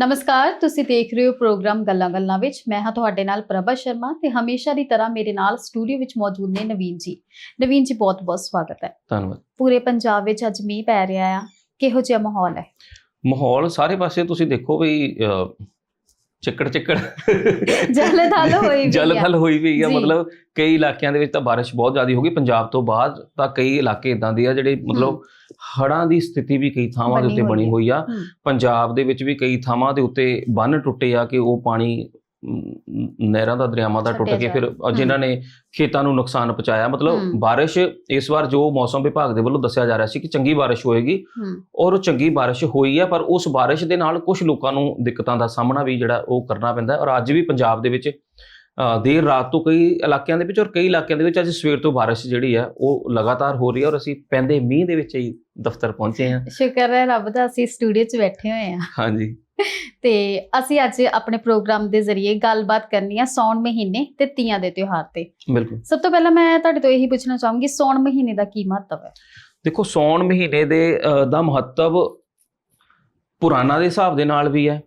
ਨਮਸਕਾਰ ਤੁਸੀਂ ਦੇਖ ਰਹੇ ਹੋ ਪ੍ਰੋਗਰਾਮ ਗੱਲਾਂ ਗੱਲਾਂ ਵਿੱਚ। ਮੈਂ ਹਾਂ ਤੁਹਾਡੇ ਨਾਲ ਪ੍ਰਭਾ ਸ਼ਰਮਾ ਤੇ ਹਮੇਸ਼ਾ ਦੀ ਤਰ੍ਹਾਂ ਮੇਰੇ ਨਾਲ ਸਟੂਡੀਓ ਵਿੱਚ ਮੌਜੂਦ ਨੇ ਨਵੀਨ ਜੀ। ਨਵੀਨ ਜੀ ਬਹੁਤ ਬਹੁਤ ਸਵਾਗਤ ਹੈ। ਧੰਨਵਾਦ। ਪੂਰੇ ਪੰਜਾਬ ਵਿੱਚ ਅੱਜ ਮੀਂਹ ਪੈ ਰਿਹਾ ਆ। ਕਿਹੋ ਜਿਹਾ ਮਾਹੌਲ ਹੈ? ਮਾਹੌਲ ਸਾਰੇ ਪਾਸੇ ਤੁਸੀਂ ਦੇਖੋ ਵੀ ਚਿੱਕੜ ਚਿੱਕੜ। ਜਲਥਲ ਹੋਈ ਵੀ। ਜਲਥਲ ਹੋਈ ਵੀ ਆ। ਮਤਲਬ ਕਈ ਇਲਾਕਿਆਂ ਦੇ ਵਿੱਚ ਤਾਂ ਬਾਰਿਸ਼ ਬਹੁਤ ਜ਼ਿਆਦਾ ਹੋ ਗਈ। ਪੰਜਾਬ ਤੋਂ ਬਾਅਦ ਤਾਂ ਕਈ ਇਲਾਕੇ ਇਦਾਂ ਦੇ ਆ ਜਿਹੜੇ ਮਤਲਬ ਹੜ੍ਹਾਂ ਦੀ ਸਥਿਤੀ ਵੀ ਕਈ ਥਾਵਾਂ ਦੇ ਉੱਤੇ ਬਣੀ ਹੋਈ ਆ। ਪੰਜਾਬ ਦੇ ਵਿੱਚ ਵੀ ਕਈ ਥਾਵਾਂ ਦੇ ਉੱਤੇ ਬੰਨ ਟੁੱਟੇ ਆ ਕਿ ਉਹ ਪਾਣੀ ਨਹਿਰਾਂ ਦਾ ਦਰਿਆਵਾਂ ਦਾ ਟੁੱਟ ਕੇ ਫਿਰ। ਜਿਨ੍ਹਾਂ ਨੇ ਖੇਤਾਂ ਨੂੰ ਨੁਕਸਾਨ ਪਹੁੰਚਾਇਆ ਮਤਲਬ। ਬਾਰਿਸ਼ ਇਸ ਵਾਰ ਜੋ ਮੌਸਮ ਵਿਭਾਗ ਦੇ ਵੱਲੋਂ ਦੱਸਿਆ ਜਾ ਰਿਹਾ ਸੀ ਕਿ ਚੰਗੀ ਬਾਰਿਸ਼ ਹੋਏਗੀ ਔਰ ਉਹ ਚੰਗੀ ਬਾਰਿਸ਼ ਹੋਈ ਹੈ ਪਰ ਉਸ ਬਾਰਿਸ਼ ਦੇ ਨਾਲ ਕੁਝ ਲੋਕਾਂ ਨੂੰ ਦਿੱਕਤਾਂ ਦਾ ਸਾਹਮਣਾ ਵੀ ਜਿਹੜਾ ਉਹ ਕਰਨਾ ਪੈਂਦਾ ਔਰ ਅੱਜ ਵੀ ਪੰਜਾਬ ਦੇ ਵਿੱਚ ਦੇਰ ਰਾਤ ਤੋਂ ਕਈ ਇਲਾਕਿਆਂ ਦੇ ਵਿੱਚ ਔਰ ਕਈ ਇਲਾਕਿਆਂ ਦੇ ਵਿੱਚ ਅੱਜ ਸਵੇਰ ਤੋਂ ਬਾਰਿਸ਼ ਜਿਹੜੀ ਹੈ ਉਹ ਲਗਾਤਾਰ ਹੋ ਰਹੀ ਹੈ ਔਰ ਅਸੀਂ ਪੈਂਦੇ ਮੀਂਹ ਦੇ ਵਿੱਚ ਹੀ ਦਫ਼ਤਰ ਪਹੁੰਚੇ ਹਾਂ। ਸ਼ੁਕਰ ਹੈ ਰੱਬ ਦਾ ਅਸੀਂ ਸਟੂਡੀਓ 'ਚ ਬੈਠੇ ਹੋਏ ਆ ਹਾਂਜੀ। ਤੇ ਅਸੀਂ ਅੱਜ ਆਪਣੇ ਪ੍ਰੋਗਰਾਮ ਦੇ ਜ਼ਰੀਏ ਗੱਲਬਾਤ ਕਰਨੀ ਆ ਸੌਣ ਮਹੀਨੇ ਤੇ ਤੀਆਂ ਦੇ ਤਿਉਹਾਰ ਤੇ। ਬਿਲਕੁਲ। ਸਭ ਤੋਂ ਪਹਿਲਾਂ ਮੈਂ ਤੁਹਾਡੇ ਤੋਂ ਇਹੀ ਪੁੱਛਣਾ ਚਾਹੂੰਗੀ ਸੌਣ ਮਹੀਨੇ ਦਾ ਕੀ ਮਹੱਤਵ ਹੈ? ਦੇਖੋ ਸੌਣ ਮਹੀਨੇ ਦੇ ਦਾ ਮਹੱਤਵ ਪੁਰਾਣਾ ਦੇ ਹਿਸਾਬ ਦੇ ਨਾਲ ਵੀ ਹੈ।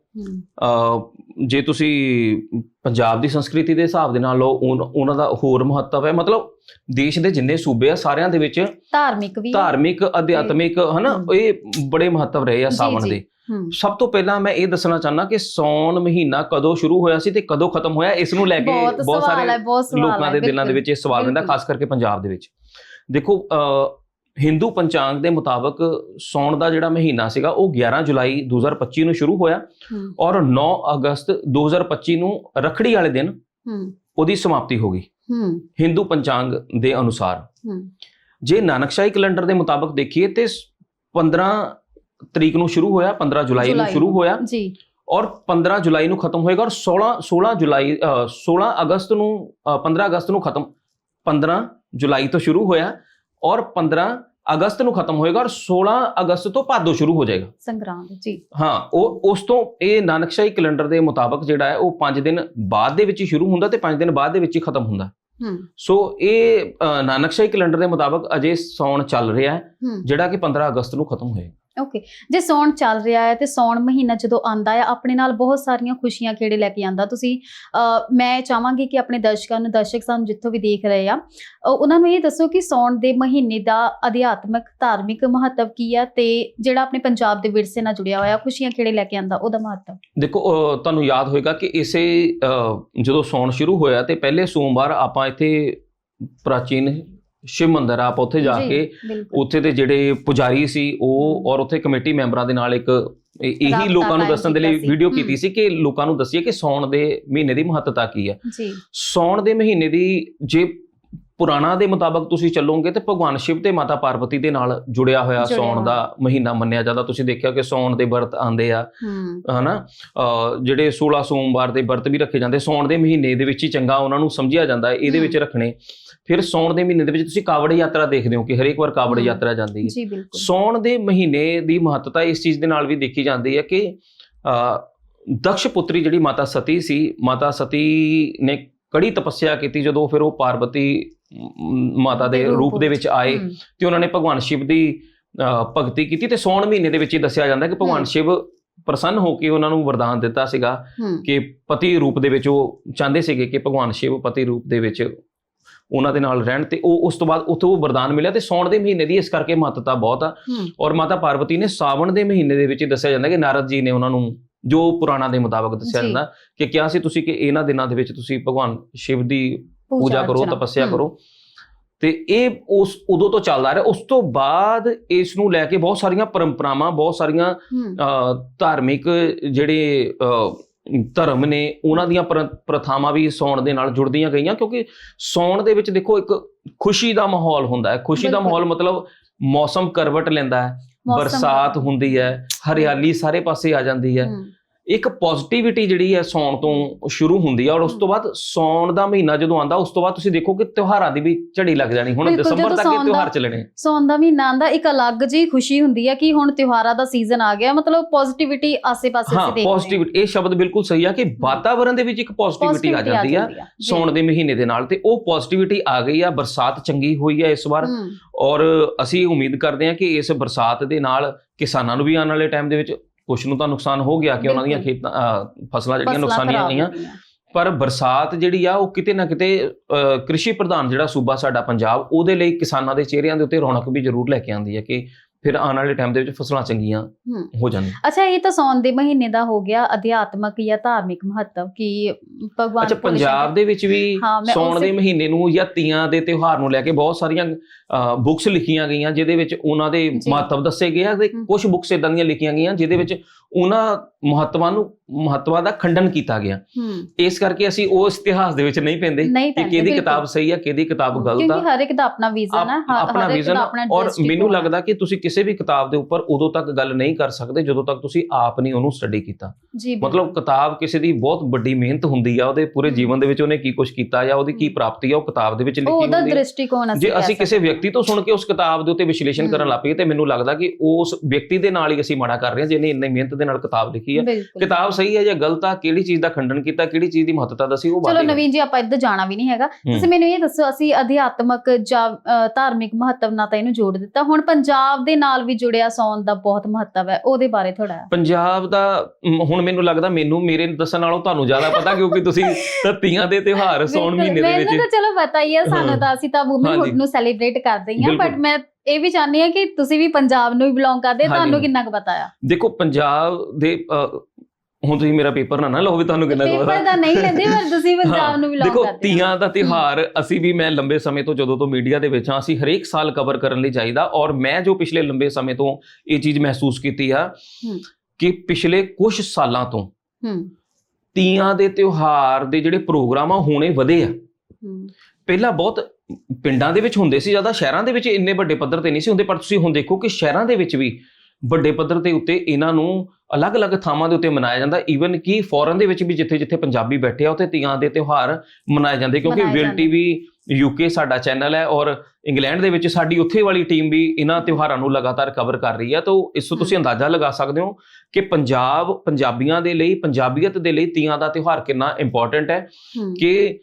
ਜੇ ਤੁਸੀਂ ਪੰਜਾਬ ਦੀ ਸੰਸਕ੍ਰਿਤੀ ਦੇ ਹਿਸਾਬ ਦੇ ਨਾਲ ਲਓ ਉਹਨਾਂ ਦਾ ਹੋਰ ਮਹੱਤਵ ਹੈ ਮਤਲਬ ਦੇਸ਼ ਦੇ ਜਿੰਨੇ ਸੂਬੇ ਆ ਸਾਰਿਆਂ ਦੇ ਵਿੱਚ ਧਾਰਮਿਕ ਵੀ। ਧਾਰਮਿਕ ਅਧਿਆਤਮਿਕ ਹਨਾ। ਇਹ ਬੜੇ ਮਹੱਤਵ ਰਹੇ ਆ ਸਾਵਣ। ਦੇ ਸਭ ਤੋਂ ਪਹਿਲਾਂ ਮੈਂ ਇਹ ਦੱਸਣਾ ਚਾਹਨਾ ਕਿ ਸੌਣ ਮਹੀਨਾ ਕਦੋਂ ਸ਼ੁਰੂ ਹੋਇਆ ਸੀ ਤੇ ਕਦੋਂ ਖਤਮ ਹੋਇਆ ਇਸ ਨੂੰ ਲੈ ਕੇ ਬਹੁਤ ਬਹੁਤ ਸਵਾਲ ਹੈ ਸਾਰੇ ਬਹੁਤ ਸਵਾਲ ਲੋਕਾਂ ਦੇ ਦਿਲਾਂ ਦੇ। ਵਿੱਚ ਇਹ ਸਵਾਲ ਰਹਿੰਦਾ। ਖਾਸ ਕਰਕੇ ਪੰਜਾਬ ਦੇ ਵਿੱਚ ਦੇਖੋ ਹਿੰਦੂ ਪੰਚਾਂਗ ਦੇ ਮੁਤਾਬਕ ਸੌਣ ਦਾ ਜਿਹੜਾ ਮਹੀਨਾ ਸੀਗਾ ਉਹ 11 ਜੁਲਾਈ 2025 ਨੂੰ ਸ਼ੁਰੂ ਹੋਇਆ ਔਰ 9 ਅਗਸਤ 2025 ਨੂੰ ਰੱਖੜੀ ਵਾਲੇ ਦਿਨ ਉਹਦੀ ਸਮਾਪਤੀ ਹੋ ਗਈ। ਹਿੰਦੂ ਪੰਚਾਂਗ ਦੇ ਅਨੁਸਾਰ। ਜੇ ਨਾਨਕਸ਼ਾਹੀ ਕੈਲੰਡਰ ਦੇ ਮੁਤਾਬਕ ਦੇਖੀਏ ਤੇ 15 ਤਰੀਕ ਨੂੰ ਸ਼ੁਰੂ ਹੋਇਆ 15 ਜੁਲਾਈ ਨੂੰ ਸ਼ੁਰੂ। ਹੋਇਆ ਜੀ। ਔਰ 15 ਜੁਲਾਈ ਨੂੰ ਖਤਮ ਹੋਏਗਾ ਔਰ 16 16 ਜੁਲਾਈ ਅ, 16 ਅਗਸਤ ਨੂੰ ਅ, 15 ਅਗਸਤ ਨੂੰ ਖਤਮ 15 ਜੁਲਾਈ ਤੋਂ ਸ਼ੁਰੂ ਹੋਇਆ। ਔਰ 15 ਅਗਸਤ ਨੂੰ ਖਤਮ ਹੋਏਗਾ ਔਰ 16 ਅਗਸਤ ਤੋਂ ਭਾਦੋ ਸ਼ੁਰੂ ਹੋ ਜਾਏਗਾ। ਸੰਗਰਾਂਦ ਜੀ। ਹਾਂ ਉਹ ਉਸ ਤੋਂ ਇਹ ਨਾਨਕਸ਼ਾਹੀ ਕੈਲੰਡਰ ਦੇ ਮੁਤਾਬਕ ਜਿਹੜਾ ਹੈ ਉਹ 5 ਦਿਨ ਬਾਅਦ ਦੇ ਵਿੱਚ ਹੀ ਸ਼ੁਰੂ ਹੁੰਦਾ ਤੇ 5 ਦਿਨ ਬਾਅਦ ਦੇ ਵਿੱਚ ਹੀ ਖਤਮ ਹੁੰਦਾ। ਸੋ ਇਹ ਨਾਨਕਸ਼ਾਹੀ ਕੈਲੰਡਰ ਦੇ ਮੁਤਾਬਕ ਅਜੇ ਸੌਣ ਚੱਲ ਰਿਹਾ ਹੈ ਜਿਹੜਾ ਕਿ 15 ਅਗਸਤ ਨੂੰ ਖਤਮ ਹੋਏਗਾ। ਓਕੇ ਜੇ ਸੌਣ ਚੱਲ ਰਿਹਾ ਹੈ ਤੇ ਸੌਣ ਮਹੀਨਾ ਜਦੋਂ ਆਂਦਾ ਹੈ ਆਪਣੇ ਨਾਲ ਬਹੁਤ ਸਾਰੀਆਂ ਖੁਸ਼ੀਆਂ ਕਿਹੜੇ ਲੈ ਕੇ ਆਂਦਾ ਤੁਸੀਂ ਮੈਂ ਚਾਹਾਂਗੀ ਕਿ ਆਪਣੇ ਦਰਸ਼ਕਾਂ ਨੂੰ ਦਰਸ਼ਕ ਸਾਨੂੰ ਜਿੱਥੋਂ ਵੀ ਦੇਖ ਰਹੇ ਆ ਉਹਨਾਂ ਨੂੰ ਇਹ ਦੱਸੋ ਕਿ ਸੌਣ ਦੇ ਮਹੀਨੇ ਦਾ ਅਧਿਆਤਮਕ ਧਾਰਮਿਕ ਮਹੱਤਵ ਕੀ ਆ ਤੇ ਜਿਹੜਾ ਆਪਣੇ ਪੰਜਾਬ ਦੇ ਵਿਰਸੇ ਨਾਲ ਜੁੜਿਆ ਹੋਇਆ ਖੁਸ਼ੀਆਂ ਕਿਹੜੇ ਲੈ ਕੇ ਆਂਦਾ ਉਹਦਾ ਮਹੱਤਵ। ਦੇਖੋ ਅ, ਤੁਹਾਨੂੰ ਯਾਦ ਹੋਏਗਾ ਕਿ ਇਸੇ ਅ, ਜਦੋਂ ਸੌਣ ਸ਼ੁਰੂ ਹੋਇਆ ਤੇ ਪਹਿਲੇ ਸੋਮਵਾਰ ਆਪਾਂ ਇੱਥੇ ਪ੍ਰਾਚੀਨ ਸ਼ਿਵ ਮੰਦਿਰ ਆਪਾਂ ਉੱਥੇ ਜਾ ਜੀ, ਕੇ ਬਿਲਕੁਲ ਉੱਥੇ ਦੇ ਜਿਹੜੇ ਪੁਜਾਰੀ ਸੀ ਉਹ। ਔਰ ਉੱਥੇ ਕਮੇਟੀ ਮੈਂਬਰਾਂ ਦੇ ਨਾਲ ਇੱਕ ਇਹ- ਇਹੀ ਰਾਬਤਾ ਲੋਕਾਂ ਨੂੰ ਕਾਇਮ ਦੱਸਣ ਦੇ ਲਈ ਕੀਤਾ ਸੀ। ਵੀਡੀਓ ਹਮ। ਕੀਤੀ ਸੀ ਕਿ ਲੋਕਾਂ ਨੂੰ ਦੱਸੀਏ ਕਿ ਸੌਣ ਦੇ ਮਹੀਨੇ ਦੀ ਮਹੱਤਤਾ ਕੀ ਹੈ ਜੀ ਸੌਣ ਦੇ ਮਹੀਨੇ ਦੀ ਜੇ ਪੁਰਾਣਾ ਦੇ ਮੁਤਾਬਕ ਤੁਸੀਂ ਚੱਲੋਗੇ ਤੇ ਭਗਵਾਨ ਸ਼ਿਵ ਤੇ ਮਾਤਾ ਪਾਰਵਤੀ ਦੇ ਨਾਲ ਜੁੜਿਆ ਹੋਇਆ ਜੁੜਿਆ ਸੌਣ ਹੋਇਆ। ਦਾ ਮਹੀਨਾ ਮੰਨਿਆ ਜਾਂਦਾ ਤੁਸੀਂ ਦੇਖਿਆ ਕਿ ਸੌਣ ਦੇ ਵਰਤ ਆਉਂਦੇ ਆ ਹਮ ਹਨਾ ਅਹ ਜਿਹੜੇ 16 ਸੋਮਵਾਰ ਦੇ ਵਰਤ ਵੀ ਰੱਖੇ ਜਾਂਦੇ ਸੌਣ ਦੇ ਮਹੀਨੇ ਦੇ ਵਿੱਚ ਹੀ ਚੰਗਾ ਉਹਨਾਂ ਨੂੰ ਸਮਝਿਆ ਜਾਂਦਾ ਹੈ ਇਹਦੇ ਵਿੱਚ ਹਮ। ਰੱਖਣੇ ਫਿਰ ਸੌਣ ਦੇ ਮਹੀਨੇ ਦੇ ਵਿੱਚ ਤੁਸੀਂ ਕਾਵੜ ਯਾਤਰਾ ਦੇਖਦੇ ਹੋ ਕਿ ਹਰੇਕ ਵਾਰ ਕਾਵੜ। ਯਾਤਰਾ ਜਾਂਦੀ ਹੈ ਸੌਣ ਦੇ ਮਹੀਨੇ ਦੀ ਮਹੱਤਤਾ ਇਸ ਚੀਜ਼ ਦੇ ਨਾਲ ਵੀ ਦੇਖੀ ਜਾਂਦੀ ਹੈ ਕਿ ਦਕਸ਼ ਪੁੱਤਰੀ ਜਿਹੜੀ ਮਾਤਾ ਸਤੀ ਸੀ ਮਾਤਾ ਸਤੀ ਨੇ ਕੜੀ ਤਪੱਸਿਆ ਕੀਤੀ ਜਦੋਂ ਫਿਰ ਉਹ ਪਾਰਵਤੀ ਮ, ਮਾਤਾ ਦੇ ਰੂਪ ਦੇ ਵਿੱਚ ਆਏ ਤੇ ਉਹਨਾਂ ਨੇ ਭਗਵਾਨ ਸ਼ਿਵ ਦੀ ਭਗਤੀ ਕੀਤੀ ਤੇ ਸੌਣ ਮਹੀਨੇ ਦੇ ਵਿੱਚ ਹੀ ਦੱਸਿਆ ਜਾਂਦਾ ਕਿ ਭਗਵਾਨ। ਸ਼ਿਵ ਪ੍ਰਸੰਨ ਹੋ ਕੇ ਉਹਨਾਂ ਨੂੰ ਵਰਦਾਨ ਦਿੱਤਾ ਸੀਗਾ ਕਿ ਪਤੀ ਰੂਪ ਦੇ ਵਿੱਚ ਉਹ ਚਾਹੁੰਦੇ ਸੀਗੇ ਕਿ ਭਗਵਾਨ ਸ਼ਿਵ ਪਤੀ ਰੂਪ ਦੇ ਵਿੱਚ ਉਹਨਾਂ ਦੇ ਨਾਲ ਰਹਿਣ ਤੇ ਉਹ ਉਸ ਤੋਂ ਬਾਅਦ ਉੱਥੋਂ ਉਹ ਵਰਦਾਨ ਮਿਲਿਆ ਤੇ ਸੌਣ ਦੇ ਮਹੀਨੇ ਦੀ ਇਸ ਕਰਕੇ ਮਹੱਤਤਾ ਬਹੁਤ ਆ। ਔਰ ਮਾਤਾ ਪਾਰਵਤੀ ਨੇ ਸਾਵਣ ਦੇ ਮਹੀਨੇ ਦੇ ਵਿੱਚ ਦੱਸਿਆ ਜਾਂਦਾ ਕਿ ਨਾਰਦ ਜੀ ਨੇ ਉਹਨਾਂ ਨੂੰ ਜੋ ਪੁਰਾਣਾ ਦੇ ਮੁਤਾਬਕ ਦੱਸਿਆ। ਜਾਂਦਾ ਕਿ ਕਿਹਾ ਸੀ ਤੁਸੀਂ ਕਿ ਇਹਨਾਂ ਦਿਨਾਂ ਦੇ ਵਿੱਚ ਤੁਸੀਂ ਭਗਵਾਨ ਸ਼ਿਵ ਦੀ ਪੂਜਾ ਕਰੋ। ਤਪੱਸਿਆ ਕਰੋ। ਤੇ ਇਹ ਉਸ ਉਦੋਂ ਤੋਂ ਚੱਲਦਾ ਆ ਰਿਹਾ। ਉਸ ਤੋਂ ਬਾਅਦ ਇਸ ਨੂੰ ਲੈ ਕੇ ਬਹੁਤ ਸਾਰੀਆਂ ਪਰੰਪਰਾਵਾਂ ਬਹੁਤ ਸਾਰੀਆਂ ਧਾਰਮਿਕ ਜਿਹੜੇ ਧਰਮ ਨੇ ਉਹਨਾਂ ਦੀਆਂ ਪਰ- ਪ੍ਰਥਾਵਾਂ ਵੀ ਸੌਣ ਦੇ ਨਾਲ ਜੁੜਦੀਆਂ ਗਈਆਂ ਕਿਉਂਕਿ ਸੌਣ ਦੇ ਵਿੱਚ ਦੇਖੋ ਇੱਕ ਖੁਸ਼ੀ ਦਾ ਮਾਹੌਲ ਹੁੰਦਾ ਹੈ। ਖੁਸ਼ੀ ਦਾ। ਮਾਹੌਲ ਮਤਲਬ ਮੌਸਮ ਕਰਵਟ ਲੈਂਦਾ ਹੈ। ਬਰਸਾਤ ਹੁੰਦੀ ਹੈ ਹਰਿਆਲੀ ਸਾਰੇ ਪਾਸੇ ਆ ਜਾਂਦੀ ਹੈ। ਇੱਕ ਪੋਜ਼ਿਟਿਵਿਟੀ ਜਿਹੜੀ ਹੈ ਸੌਣ ਤੋਂ ਸ਼ੁਰੂ ਹੁੰਦੀ ਹੈ ਔਰ ਉਸ ਤੋਂ ਬਾਅਦ ਸੌਣ ਦਾ ਮਹੀਨਾ ਜਦੋਂ ਆਂਦਾ ਉਸ ਤੋਂ ਬਾਅਦ ਤੁਸੀਂ ਦੇਖੋ ਕਿ ਤਿਉਹਾਰਾਂ ਦੀ ਵੀ ਝੜੀ ਲੱਗ ਜਾਣੀ ਹੁਣ ਦਸੰਬਰ ਤੱਕ ਇਹ ਤਿਉਹਾਰ ਚੱਲਣੇ। ਸੌਣ ਦਾ ਮਹੀਨਾ ਆਂਦਾ ਇੱਕ ਅਲੱਗ ਜੀ ਖੁਸ਼ੀ ਹੁੰਦੀ ਹੈ ਕਿ ਹੁਣ ਤਿਉਹਾਰਾਂ ਦਾ ਸੀਜ਼ਨ ਆ ਗਿਆ ਮਤਲਬ ਪੋਜ਼ਿਟਿਵਿਟੀ ਆਸੇ-ਪਾਸੇ ਅਸੀਂ ਦੇਖਦੇ ਹਾਂ ਪੋਜ਼ਿਟਿਵਿਟੀ ਇਹ ਸ਼ਬਦ ਬਿਲਕੁਲ ਸਹੀ ਆ ਕਿ ਵਾਤਾਵਰਣ ਦੇ ਵਿੱਚ ਇੱਕ ਪੋਜ਼ਿਟਿਵਿਟੀ ਆ ਜਾਂਦੀ ਆ। ਸੌਣ ਦੇ ਮਹੀਨੇ ਦੇ ਨਾਲ ਤੇ ਉਹ ਪੋਜ਼ਿਟਿਵਿਟੀ ਆ ਗਈ ਆ ਬਰਸਾਤ ਚੰਗੀ ਹੋਈ ਆ ਇਸ ਵਾਰ। ਔਰ ਅਸੀਂ ਉਮੀਦ ਕਰਦੇ ਹਾਂ ਕਿ ਇਸ ਬਰਸਾਤ ਦੇ ਨਾਲ ਕਿਸਾਨਾਂ ਨੂੰ ਵੀ ਆਉਣ ਵਾਲੇ ਟਾਈਮ ਦੇ ਵਿੱਚ ਕੁਛ ਨੂੰ ਤਾਂ ਨੁਕਸਾਨ ਹੋ ਗਿਆ ਕਿ ਉਹਨਾਂ ਦੀਆਂ। ਖੇਤਾਂ ਫਸਲਾਂ ਜਿਹੜੀਆਂ ਨੁਕਸਾਨੀਆਂ ਗਈਆਂ। ਪਰ ਬਰਸਾਤ ਜਿਹੜੀ ਆ ਉਹ ਕਿਤੇ ਨਾ ਕਿਤੇ ਕ੍ਰਿਸ਼ੀ ਪ੍ਰਧਾਨ ਜਿਹੜਾ ਸੂਬਾ ਸਾਡਾ ਪੰਜਾਬ ਉਹਦੇ ਲਈ ਕਿਸਾਨਾਂ ਦੇ ਚਿਹਰਿਆਂ ਦੇ ਉੱਤੇ ਰੌਣਕ ਵੀ ਜ਼ਰੂਰ ਲੈ ਕੇ ਆਉਂਦੀ ਹੈ ਕਿ ਫਿਰ ਆਉਣ ਵਾਲੇ ਟਾਈਮ ਦੇ ਵਿੱਚ ਫਸਲਾਂ ਚੰਗੀਆਂ ਹੂੰ ਹੋ ਜਾਣ ਅੱਛਾ ਇਹ ਤਾਂ ਸੌਣ ਦੇ ਮਹੀਨੇ ਦਾ ਹੋ ਗਿਆ ਅਧਿਆਤਮਕ ਜਾਂ ਧਾਰਮਿਕ ਮਹੱਤਵ ਕਿ ਭਗਵਾਨ ਅੱਛਾ ਭੋਲੇ ਪੰਜਾਬ ਦੇ ਵਿੱਚ ਵੀ ਹਾਂ, ਮੈਂ ਸੌਣ ਉਸੇ- ਦੇ ਮਹੀਨੇ ਨੂੰ ਜਾਂ ਤੀਆਂ ਦੇ ਤਿਉਹਾਰ ਨੂੰ ਲੈ ਕੇ ਬਹੁਤ ਸਾਰੀਆਂ ਬੁੱਕਸ ਲਿਖੀਆਂ ਗਈਆਂ ਜਿਹਦੇ ਵਿੱਚ ਉਹਨਾਂ ਦੇ ਜੀ। ਮਹੱਤਵ ਦੱਸੇ ਗਏ ਆ ਤੇ ਹਮ। ਕੁਝ ਬੁੱਕਸ ਇਦਾਂ ਦੀਆਂ ਲਿਖੀਆਂ ਗਈਆਂ ਜਿਹਦੇ ਵਿੱਚ ਉਹਨਾਂ ਮਹੱਤਵਾਂ ਨੂੰ ਮਹੱਤਵਾਂ ਦਾ ਖੰਡਨ ਕੀਤਾ ਗਿਆ ਇਸ ਕਰਕੇ ਅਸੀਂ ਉਸ ਇਤਿਹਾਸ ਦੇ ਵਿੱਚ ਨਹੀਂ ਪੈਂਦੇ ਕਿ ਕਿਹਦੀ। ਕਿਤਾਬ ਸਹੀ ਆ ਕਿਹਦੀ ਕਿਤਾਬ ਗਲਤ ਆ ਕਿਉਂਕਿ ਹਰ ਇੱਕ ਦਾ ਆਪਣਾ ਵਿਜ਼ਨ ਹਰ- ਆਪਣਾ ਵਿਜ਼ਨ ਔਰ ਦ੍ਰਿਸ਼ਟੀਕੋਣ ਮੈਨੂੰ। ਲੱਗਦਾ ਕਿ ਤੁਸੀਂ ਕਿਸੇ ਵੀ ਕਿਤਾਬ ਦੇ ਉੱਪਰ ਉਦੋਂ ਤੱਕ ਗੱਲ ਨਹੀਂ ਕਰ ਸਕਦੇ ਜਦੋਂ ਤੱਕ ਤੁਸੀਂ ਆਪ ਨਹੀਂ ਉਹਨੂੰ ਸਟੱਡੀ ਕੀਤਾ। ਮਤਲਬ ਕਿਤਾਬ ਕਿਸੇ ਦੀ ਬਹੁਤ ਵੱਡੀ ਮਿਹਨਤ ਹੁੰਦੀ ਆ ਉਹਦੇ ਪੂਰੇ ਜੀਵਨ ਦੇ ਵਿੱਚ ਉਹਨੇ ਕੀ ਕੁਝ ਕੀਤਾ ਜਾਂ ਉਹਦੀ ਕੀ। ਪ੍ਰਾਪਤੀ ਆ ਉਹ ਕਿਤਾਬ ਦੇ ਵਿੱਚ ਉਹ ਲਿਖੀ ਉਹਦਾ ਹੁੰਦੀ ਹੈ ਦ੍ਰਿਸ਼ਟੀਕੋਣ ਅਸੀਂ ਜੇ ਅਸੀਂ ਕਿਸੇ ਵਿਅਕਤੀ ਤੋਂ ਸੁਣ ਕੇ ਉਸ ਕਿਤਾਬ ਦੇ ਉੱਤੇ ਵਿਸ਼ਲੇਸ਼ਣ ਕਰਨ। ਲੱਗ ਪਈਏ ਤੇ ਮੈਨੂੰ ਲੱਗਦਾ ਕਿ ਉਸ ਵਿਅਕਤੀ ਦੇ ਨਾਲ ਹੀ ਅਸੀਂ ਮਾੜਾ ਕਰ ਰਹੇ ਹਾਂ ਜਿਹਨੇ ਇੰਨੀ ਮਿਹਨਤ ਦੇ ਨਾਲ ਕਿਤਾਬ ਲਿਖੀ ਹੈ ਕਿਤਾਬ ਸਹੀ ਹੈ ਜਾਂ ਗਲਤ ਆ? ਕਿਹੜੀ ਚੀਜ਼ ਦਾ ਖੰਡਨ ਕੀਤਾ? ਕਿਹੜੀ ਚੀਜ਼ ਦੀ ਮਹੱਤਤਾ ਦੱਸੀ? ਉਹ ਬਾਅਦ ਚਲੋ। ਨਵੀਨ ਜੀ ਆਪਾਂ ਇੱਧਰ ਜਾਣਾ ਵੀ ਨਹੀਂ ਹੈਗਾ। ਤੁਸੀਂ ਮੈਨੂੰ ਇਹ ਦੱਸੋ ਅਸੀਂ ਅਧਿਆਤਮਕ ਜਾਂ ਧਾਰਮਿਕ ਮਹੱਤਵ ਨਾਲ ਤਾਂ ਇਹਨੂੰ ਜੋੜ ਦਿੱਤਾ। ਹੁਣ ਪੰਜਾਬ ਦੇ ਨਾਲ ਵੀ ਜੁੜਿਆ ਸੌਣ ਦਾ ਬਹੁਤ ਮਹੱਤਵ ਹੈ। ਉਹਦੇ ਬਾਰੇ ਥੋੜਾ ਪੰਜਾਬ ਦਾ ਹੁਣ ਮੈਨੂੰ ਲੱਗਦਾ ਮੈਨੂੰ ਮੇਰੇ ਦੱਸਣ ਨਾਲੋਂ ਤੁਹਾਨੂੰ ਜ਼ਿਆਦਾ ਪਤਾ ਕਿਉਂਕਿ ਤੁਸੀਂ ਤੀਆਂ ਦੇ ਤਿਉਹਾਰ ਸੌਣ ਮਹੀਨੇ ਦੇ ਮੈਨੂੰ ਵਿੱਚ। ਤਾਂ ਚਲੋ ਪਤਾ ਹੀ ਹੈ ਸਾਨੂੰ। ਤਾਂ ਅਸੀਂ ਤਾਂ ਵੂਮਨਹੁੱਡ ਹਾਂਜੀ। ਨੂੰ ਸੈਲੀਬ੍ਰੇਟ ਕਰਦੇ ਹਾਂ। ਬਟ ਮੈਂ ਇਹ ਵੀ ਚਾਹੁੰਦੀ ਹਾਂ ਕਿ ਤੁਸੀਂ ਵੀ ਪੰਜਾਬ ਨੂੰ ਹੀ ਬਿਲੋਂਗ ਕਰਦੇ। ਤੁਹਾਨੂੰ ਕਿੰਨਾ ਕੁ ਪਤਾ ਆ? ਦੇਖੋ ਪੰਜਾਬ ਦੇ ਹੁਣ ਤੁਸੀਂ ਮੇਰਾ ਪੇਪਰ ਨਾ ਨਾ ਲਓ ਵੀ ਤੁਹਾਨੂੰ ਕਿੰਨਾ ਕੁ ਪੇਪਰ ਪਤਾ। ਤਾਂ ਨਹੀਂ ਲੈਂਦੇ ਪਰ ਤੁਸੀਂ ਪੰਜਾਬ ਨੂੰ ਬਿਲੋਂਗ ਦੇਖੋ ਕਰਦੇ ਹੋ। ਤੀਆਂ ਦਾ ਤਿਉਹਾਰ ਅਸੀਂ ਵੀ ਮੈਂ ਲੰਬੇ ਸਮੇਂ ਤੋਂ ਜਦੋਂ ਤੋਂ ਮੀਡੀਆ ਦੇ ਵਿੱਚ ਹਾਂ ਅਸੀਂ ਹਰੇਕ ਸਾਲ ਕਵਰ ਕਰਨ ਲਈ ਜਾਈਦਾ ਔਰ ਮੈਂ ਜੋ ਪਿਛਲੇ ਲੰਬੇ ਸਮੇਂ ਤੋਂ ਇਹ ਚੀਜ਼ ਮਹਿਸੂਸ ਕੀਤੀ ਆ। ਕਿ ਪਿਛਲੇ ਕੁਝ ਸਾਲਾਂ ਤੋਂ ਤੀਆਂ ਦੇ ਤਿਉਹਾਰ ਦੇ ਜਿਹੜੇ ਪ੍ਰੋਗਰਾਮ ਆ ਹੋਣੇ ਵਧੇ ਆ। ਪਹਿਲਾਂ ਬਹੁਤ ਪਿੰਡਾਂ ਦੇ ਵਿੱਚ ਹੁੰਦੇ ਸੀ ਜ਼ਿਆਦਾ ਸ਼ਹਿਰਾਂ ਦੇ ਵਿੱਚ ਇੰਨੇ ਵੱਡੇ ਪੱਧਰ ਤੇ ਨਹੀਂ ਸੀ ਹੁੰਦੇ ਪਰ ਤੁਸੀਂ ਹੁਣ ਦੇਖੋ ਕਿ ਸ਼ਹਿਰਾਂ ਦੇ ਵਿੱਚ ਵੀ ਵੱਡੇ ਪੱਧਰ ਦੇ ਉੱਤੇ ਇਹਨਾਂ ਨੂੰ ਅਲੱਗ-ਅਲੱਗ ਥਾਵਾਂ ਦੇ ਉੱਤੇ ਮਨਾਇਆ ਜਾਂਦਾ। ਈਵਨ ਕਿ ਫੋਰਨ ਦੇ ਵਿੱਚ ਵੀ ਜਿੱਥੇ-ਜਿੱਥੇ ਪੰਜਾਬੀ ਬੈਠੇ ਆ ਉੱਥੇ ਤੀਆਂ ਦੇ ਤਿਉਹਾਰ ਮਨਾਏ ਜਾਂਦੇ ਕਿਉਂਕਿ ਵਿਲ। ਟੀਵੀ ਯੂਕੇ ਸਾਡਾ ਚੈਨਲ ਹੈ ਔਰ ਇੰਗਲੈਂਡ ਦੇ ਵਿੱਚ ਸਾਡੀ ਉੱਥੇ ਵਾਲੀ ਟੀਮ ਵੀ ਇਹਨਾਂ ਤਿਉਹਾਰਾਂ ਨੂੰ ਲਗਾਤਾਰ ਕਵਰ ਕਰ ਰਹੀ ਹੈ ਤਾਂ ਇਸ ਤੋਂ ਤੁਸੀਂ ਅੰਦਾਜ਼ਾ ਲਗਾ ਸਕਦੇ ਹੋ ਕਿ ਪੰਜਾਬ ਪੰਜਾਬੀਆਂ ਦੇ ਲਈ ਪੰਜਾਬੀਅਤ ਦੇ ਲਈ ਤੀਆਂ ਦਾ ਤਿਉਹਾਰ ਕਿੰਨਾ ਇੰਪੋਰਟੈਂਟ ਹੂੰ ਕਿ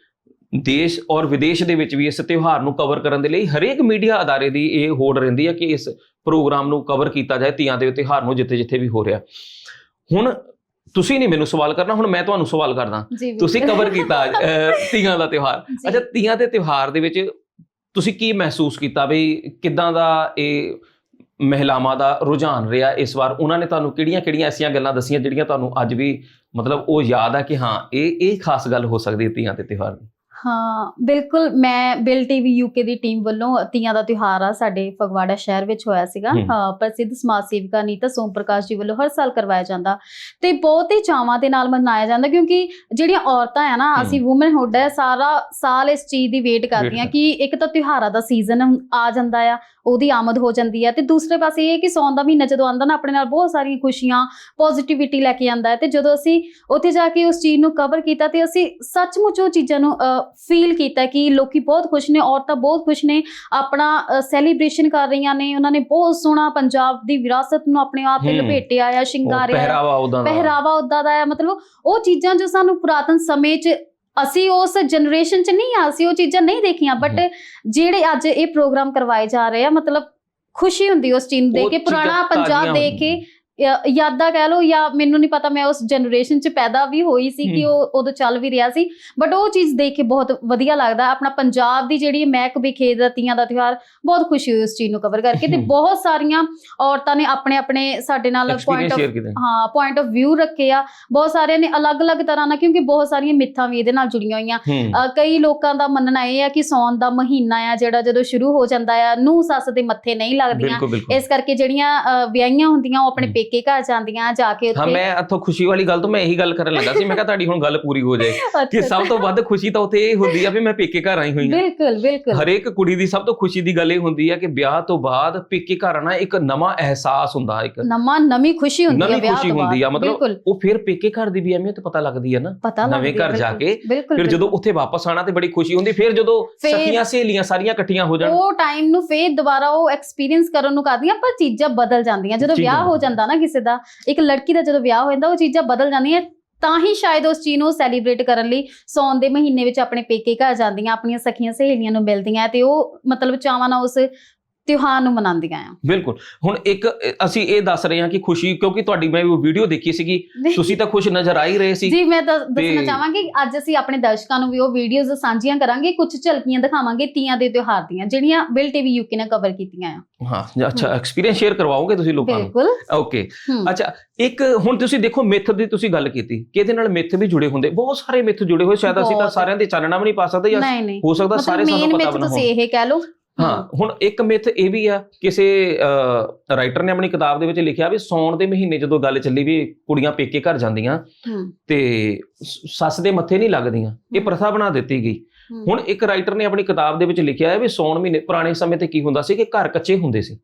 ਦੇਸ਼ ਔਰ ਵਿਦੇਸ਼ ਦੇ ਵਿੱਚ ਵੀ ਇਸ ਤਿਉਹਾਰ ਨੂੰ ਕਵਰ ਕਰਨ ਦੇ ਲਈ ਹਰੇਕ ਮੀਡੀਆ ਅਦਾਰੇ ਦੀ ਇਹ ਹੋੜ ਰਹਿੰਦੀ ਹੈ ਕਿ ਇਸ ਪ੍ਰੋਗਰਾਮ ਨੂੰ ਕਵਰ ਕੀਤਾ ਜਾਏ ਤੀਆਂ ਦੇ ਤਿਉਹਾਰ ਨੂੰ ਜਿੱਥੇ-ਜਿੱਥੇ ਵੀ ਹੋ ਰਿਹਾ। ਹੁਣ ਤੁਸੀਂ ਨਹੀਂ ਮੈਨੂੰ ਸਵਾਲ ਕਰਨਾ ਹੁਣ ਮੈਂ ਤੁਹਾਨੂੰ ਸਵਾਲ ਕਰਦਾ। ਤੁਸੀਂ। ਕਵਰ ਕੀਤਾ ਤੀਆਂ ਦਾ ਤਿਉਹਾਰ। ਅੱਛਾ ਤੀਆਂ ਦੇ ਤਿਉਹਾਰ ਦੇ ਵਿੱਚ ਤੁਸੀਂ ਕੀ ਮਹਿਸੂਸ ਕੀਤਾ ਵੀ ਕਿਦਾਂ ਦਾ ਇਹ ਮਹਿਲਾਵਾਂ ਦਾ ਰੁਝਾਨ ਰਿਹਾ ਇਸ ਵਾਰ? ਉਹਨਾਂ ਨੇ ਤੁਹਾਨੂੰ ਕਿਹੜੀਆਂ-ਕਿਹੜੀਆਂ ਐਸੀਆਂ ਗੱਲਾਂ ਦੱਸੀਆਂ ਜਿਹੜੀਆਂ ਤੁਹਾਨੂੰ ਅੱਜ ਵੀ ਮਤਲਬ ਉਹ ਯਾਦ ਆ ਕਿ ਹਾਂ ਇਹ ਇਹ ਖਾਸ ਗੱਲ ਹੋ ਸਕਦੀ ਹੈ ਤੀਆਂ ਦੇ ਤਿਉਹਾਰ ਦੀ? ਹਾਂ ਬਿਲਕੁਲ ਮੈਂ ਬਿਲ ਟੀਵੀ ਯੂਕੇ ਦੀ ਟੀਮ ਵੱਲੋਂ ਤੀਆਂ ਦਾ ਤਿਉਹਾਰ ਆ ਸਾਡੇ ਫਗਵਾੜਾ ਸ਼ਹਿਰ ਵਿੱਚ ਹੋਇਆ ਸੀਗਾ ਪ੍ਰਸਿੱਧ ਸਮਾਜ ਸੇਵਿਕਾ ਨੀਤਾ ਸੋਮ ਪ੍ਰਕਾਸ਼ ਜੀ ਵੱਲੋਂ ਹਰ ਸਾਲ ਕਰਵਾਇਆ ਜਾਂਦਾ ਤੇ ਬਹੁਤ ਹੀ ਚਾਵਾਂ ਦੇ ਨਾਲ ਮਨਾਇਆ ਜਾਂਦਾ ਕਿਉਂਕਿ ਜਿਹੜੀਆਂ ਔਰਤਾਂ ਆ ਨਾ। ਅਸੀਂ ਔਮਨਹੁੱਡ ਹੈ ਸਾਰਾ ਸਾਲ ਇਸ ਚੀਜ਼ ਦੀ ਵੇਟ ਕਰਦੀਆਂ ਕਰ- ਕਿ ਇੱਕ ਤਾਂ ਤਿਉਹਾਰਾਂ ਦਾ ਸੀਜ਼ਨ ਆ ਜਾਂਦਾ ਆ ਉਹਦੀ ਆਮਦ ਹੋ ਜਾਂਦੀ ਹੈ ਤੇ ਦੂਸਰੇ ਪਾਸੇ ਇਹ ਕਿ ਸੌਣ ਦਾ ਮਹੀਨਾ ਜਦੋਂ ਆਉਂਦਾ ਨਾ ਆਪਣੇ ਨਾਲ ਬਹੁਤ ਸਾਰੀਆਂ ਖੁਸ਼ੀਆਂ ਪੋਜ਼ਿਟਿਵਿਟੀ ਲੈ ਕੇ ਆਉਂਦਾ ਤੇ ਜਦੋਂ ਅਸੀਂ ਉੱਥੇ ਜਾ ਕੇ ਉਸ ਚੀਜ਼ ਨੂੰ ਕਵਰ ਕੀਤਾ ਤੇ ਅਸੀਂ ਸੱਚਮੁੱਚ ਉਹ ਚੀਜ਼ਾਂ ਨੂੰ ਫੀਲ ਕੀਤਾ ਕਿ ਲੋਕੀ ਬਹੁਤ ਖੁਸ਼ ਨੇ ਔਰਤਾਂ ਬਹੁਤ ਖੁਸ਼ ਨੇ ਆਪਣਾ ਸੈਲੀਬ੍ਰੇਸ਼ਨ ਕਰ ਰਹੀਆਂ ਨੇ ਉਹਨਾਂ ਨੇ ਬਹੁਤ ਸੋਹਣਾ ਪੰਜਾਬ ਦੀ ਵਿਰਾਸਤ ਨੂੰ ਆਪਣੇ ਆਪ ਤੇ। ਲਪੇਟਿਆ ਆ ਸ਼ਿੰਗਾਰਿਆ ਆ ਪਹਿਰਾਵਾ ਉਹਦਾ ਦਾ ਪਹਿਰਾਵਾ ਉਦਾਂ ਦਾ ਹੈ ਮਤਲਬ ਉਹ ਚੀਜ਼ਾਂ ਜੋ ਸਾਨੂੰ ਪੁਰਾਤਨ ਸਮੇਂ 'ਚ ਅਸੀਂ ਉਸ ਜਨਰੇਸ਼ਨ 'ਚ ਨਹੀਂ ਆ ਅਸੀਂ ਉਹ ਚੀਜ਼ਾਂ ਨਹੀਂ ਦੇਖੀਆਂ ਬਟ ਜਿਹੜੇ ਅੱਜ ਇਹ ਪ੍ਰੋਗਰਾਮ ਕਰਵਾਏ ਜਾ ਰਹੇ ਆ ਮਤਲਬ ਖੁਸ਼ੀ ਹੁੰਦੀ ਉਸ ਚੀਜ਼ ਨੂੰ ਦੇਖ ਉਹ ਕੇ ਪੁਰਾਣਾ ਪੰਜਾਬ ਦੇਖ ਕੇ ਯਾਦਾਂ ਕਹਿ ਲਓ ਜਾਂ ਮੈਨੂੰ ਨਹੀਂ ਪਤਾ ਮੈਂ ਉਸ ਜਨਰੇਸ਼ਨ 'ਚ ਪੈਦਾ ਵੀ ਹੋਈ ਸੀ ਕਿ। ਉਹ ਉਦੋਂ ਚੱਲ ਵੀ ਰਿਹਾ ਸੀ। ਬਟ ਉਹ ਚੀਜ਼ ਦੇਖ ਕੇ ਬਹੁਤ ਵਧੀਆ ਲੱਗਦਾ। ਆਪਣਾ ਪੰਜਾਬ ਦੀ ਜਿਹੜੀ ਮਹਿਕ ਵਿਖੇਦ ਦਾ ਤੀਆਂ ਦਾ ਤਿਉਹਾਰ ਬਹੁਤ ਖੁਸ਼ੀ ਹੋਈ ਉਸ ਚੀਜ਼ ਨੂੰ ਕਵਰ ਕਰਕੇ ਤੇ। ਬਹੁਤ ਸਾਰੀਆਂ ਔਰਤਾਂ ਨੇ ਆਪਣੇ ਆਪਣੇ ਸਾਡੇ ਨਾਲ ਪੁਆਇੰਟ ਆਫ ਹਾਂ ਪੁਆਇੰਟ ਆਫ View ਰੱਖੇ ਆ। ਬਹੁਤ ਸਾਰਿਆਂ ਨੇ ਅਲੱਗ-ਅਲੱਗ ਤਰ੍ਹਾਂ ਨਾਲ ਕਿਉਂਕਿ ਬਹੁਤ ਸਾਰੀਆਂ ਮਿੱਥਾਂ ਵੀ ਇਹਦੇ ਨਾਲ ਜੁੜੀਆਂ ਹੋਈਆਂ। ਕਈ ਲੋਕਾਂ ਦਾ ਮੰਨਣਾ ਇਹ ਆ ਕਿ ਸੌਣ ਦਾ ਮਹੀਨਾ ਆ ਜਿਹੜਾ ਜਦੋਂ ਸ਼ੁਰੂ ਹੋ ਜਾਂਦਾ ਆ ਨੂੰ ਸੱਸ ਦੇ ਮੱਥੇ ਨਹੀਂ ਲੱਗਦੀਆਂ। ਇਸ ਕਰਕੇ ਜਿਹੜੀਆਂ ਵਿਆਹੀਆਂ ਹੁੰਦੀਆਂ ਉਹ ਆਪਣੇ। ਪੇਕੇ ਘਰ ਜਾਂਦੀਆਂ ਜਾ ਕੇ ਹਾਂ ਉੱਥੇ ਮੈਂ ਇੱਥੋਂ ਖੁਸ਼ੀ ਵਾਲੀ ਗੱਲ ਤੋਂ ਮੈਂ ਇਹੀ ਗੱਲ ਕਰਨ ਲੱਗਾ ਸੀ। ਮੈਂ ਕਿਹਾ ਤੁਹਾਡੀ ਹੁਣ ਗੱਲ ਪੂਰੀ ਹੋ ਜਾਏ ਕਿ ਸਭ ਤੋਂ ਵੱਧ ਖੁਸ਼ੀ ਤਾਂ ਉੱਥੇ ਇਹ ਹੁੰਦੀ ਆ ਵੀ ਮੈਂ ਪੇਕੇ ਘਰ ਆਈ ਹੋਈ ਹਾਂ। ਬਿਲਕੁਲ ਬਿਲਕੁਲ। ਹਰੇਕ ਕੁੜੀ ਦੀ ਸਭ ਤੋਂ ਖੁਸ਼ੀ ਦੀ ਗੱਲ ਇਹ ਹੁੰਦੀ ਆ ਕਿ ਵਿਆਹ ਤੋਂ ਬਾਅਦ ਪੇਕੇ ਘਰ ਆਣਾ ਇੱਕ ਨਵਾਂ ਅਹਿਸਾਸ ਹੁੰਦਾ ਇੱਕ। ਨਵਾਂ ਨਵੀਂ ਖੁਸ਼ੀ ਹੁੰਦੀ ਹੈ ਨਵੀਂ ਵਿਆਹ ਖੁਸ਼ੀ ਤੋਂ ਹੁੰਦੀ ਆ ਬਾਅਦ। ਮਤਲਬ ਉਹ ਫਿਰ ਪੇਕੇ ਘਰ ਦੀ ਵੀ ਅਹਿਮੀਅਤ ਪਤਾ ਲੱਗਦੀ ਆ ਨਾ। ਪਤਾ ਨਵੇਂ ਲੱਗਦੀ ਘਰ ਜਾ ਕੇ। ਫਿਰ ਜਦੋਂ ਉੱਥੇ ਵਾਪਸ ਆਣਾ ਤੇ ਬੜੀ ਖੁਸ਼ੀ ਹੁੰਦੀ ਫਿਰ ਜਦੋਂ ਫਿਰ- ਸਖੀਆਂ ਸਹੇਲੀਆਂ ਸਾਰੀਆਂ ਇਕੱਠੀਆਂ ਹੋ ਜਾਣ। ਉਹ ਟਾਈਮ ਨੂੰ ਫੇਰ ਦੁਬਾਰਾ ਉਹ ਐਕਸਪੀਰੀਅੰਸ ਕਰਨ ਨੂੰ ਕਰਦੀਆਂ ਪਰ ਚੀਜ਼ਾਂ ਬਦਲ ਜਾਂਦੀਆਂ। ਜਦੋਂ ਚੀਜ਼ਾਂ ਵਿਆਹ ਹੋ ਜਾਂਦਾ ਨਾ ਕਿਸੇ ਦਾ, ਇੱਕ ਲੜਕੀ ਦਾ ਜਦੋਂ ਵਿਆਹ ਹੋ ਜਾਂਦਾ, ਉਹ ਚੀਜ਼ਾਂ ਬਦਲ ਜਾਂਦੀਆਂ, ਤਾਂ ਹੀ ਸ਼ਾਇਦ ਉਸ ਚੀਜ਼ ਨੂੰ ਸੈਲੀਬ੍ਰੇਟ ਕਰਨ ਲਈ ਸੌਣ ਦੇ ਮਹੀਨੇ ਵਿੱਚ ਆਪਣੇ ਪੇਕੇ ਘਰ ਜਾਂਦੀਆਂ, ਆਪਣੀਆਂ ਸਖੀਆਂ ਸਹੇਲੀਆਂ ਨੂੰ ਮਿਲਦੀਆਂ ਤੇ ਉਹ ਮਤਲਬ ਚਾਵਾਂ ਨਾਲ ਉਸ ਤਿਉਹਾਰ ਨੂੰ ਮਨਾਉਂਦੀਆਂ ਆ। ਬਿਲਕੁਲ। ਹੁਣ ਇੱਕ ਅਸੀਂ ਇਹ ਦੱਸ ਰਹੇ ਹਾਂ ਕਿ ਖੁਸ਼ੀ ਕਿਉਂਕਿ ਤੁਹਾਡੀ ਮੈਂ ਉਹ ਵੀਡੀਓ ਦੇਖੀ ਸੀਗੀ ਤੁਸੀਂ ਤਾਂ ਖੁਸ਼ ਨਜ਼ਰ ਆ ਹੀ ਰਹੇ ਸੀ। ਜੀ ਮੈਂ ਦੱਸ- ਦੱਸਣਾ ਚਾਹਾਂਗੀ ਅੱਜ ਅਸੀਂ ਆਪਣੇ ਦਰਸ਼ਕਾਂ ਨੂੰ ਵੀ ਉਹ ਵੀਡੀਓਜ਼ ਸਾਂਝੀਆਂ ਕਰਾਂਗੇ ਕੁਝ ਝਲਕੀਆਂ ਦਿਖਾਵਾਂਗੇ ਤੀਆਂ ਦੇ ਤਿਉਹਾਰ ਦੀਆਂ ਜਿਹੜੀਆਂ ਬਿਲ ਟੀਵੀ ਯੂਕੇ ਨੇ ਕਵਰ ਕੀਤੀਆਂ ਆ। ਹਾਂ ਅੱਛਾ ਐਕਸਪੀਰੀਅੰਸ ਸ਼ੇਅਰ ਕਰਵਾਓਗੇ ਤੁਸੀਂ ਲੋਕਾਂ ਨੂੰ? ਬਿਲਕੁਲ। ਓਕੇ ਅੱਛਾ ਇੱਕ ਹੁਣ ਤੁਸੀਂ ਦੇਖੋ ਮਿੱਥ ਦੀ ਤੁਸੀਂ ਗੱਲ ਕੀਤੀ ਕਿ ਇਹਦੇ ਨਾਲ ਮਿੱਥ ਵੀ ਜੁੜੇ ਹੁੰਦੇ? ਬਹੁਤ ਸਾਰੇ ਮਿੱਥ ਜੁੜੇ ਹੋਏ ਸ਼ਾਇਦ ਅਸੀਂ ਤਾਂ। ਸਾਰਿਆਂ ਦੇ ਚਾਨਣਾ ਵੀ ਨਹੀਂ ਪਾ ਸਕਦੇ ਜਾਂ ਹੋ ਸਕਦਾ ਸਾਰੇ ਸਾਨੂੰ ਪਤਾ ਨਾ ਤੁਸੀਂ ਹੋਣ। ਇਹ ਕਹਿ ਲਓ ਹਾਂ। ਹੁਣ ਇੱਕ ਮਿੱਥ ਇਹ ਵੀ ਆ ਕਿਸੇ ਰਾਈਟਰ ਨੇ ਆਪਣੀ ਕਿਤਾਬ ਦੇ ਵਿੱਚ ਲਿਖਿਆ ਵੀ ਸੌਣ ਦੇ ਮਹੀਨੇ ਜਦੋਂ ਗੱਲ ਚੱਲੀ ਵੀ ਕੁੜੀਆਂ ਪੇਕੇ ਘਰ ਜਾਂਦੀਆਂ ਤੇ ਸੱਸ ਦੇ ਮੱਥੇ ਨਹੀਂ ਲੱਗਦੀਆਂ ਇਹ ਪ੍ਰਥਾ ਬਣਾ ਦਿੱਤੀ ਗਈ। ਹੁਣ ਇੱਕ ਰਾਈਟਰ ਨੇ ਆਪਣੀ ਕਿਤਾਬ ਦੇ ਵਿੱਚ ਲਿਖਿਆ ਹੈ ਵੀ ਸੌਣ ਮਹੀਨੇ ਪੁਰਾਣੇ ਸਮੇਂ ਤੇ ਕੀ ਹੁੰਦਾ ਸੀ ਕਿ ਘਰ ਕੱਚੇ ਹੁੰਦੇ ਸੀ।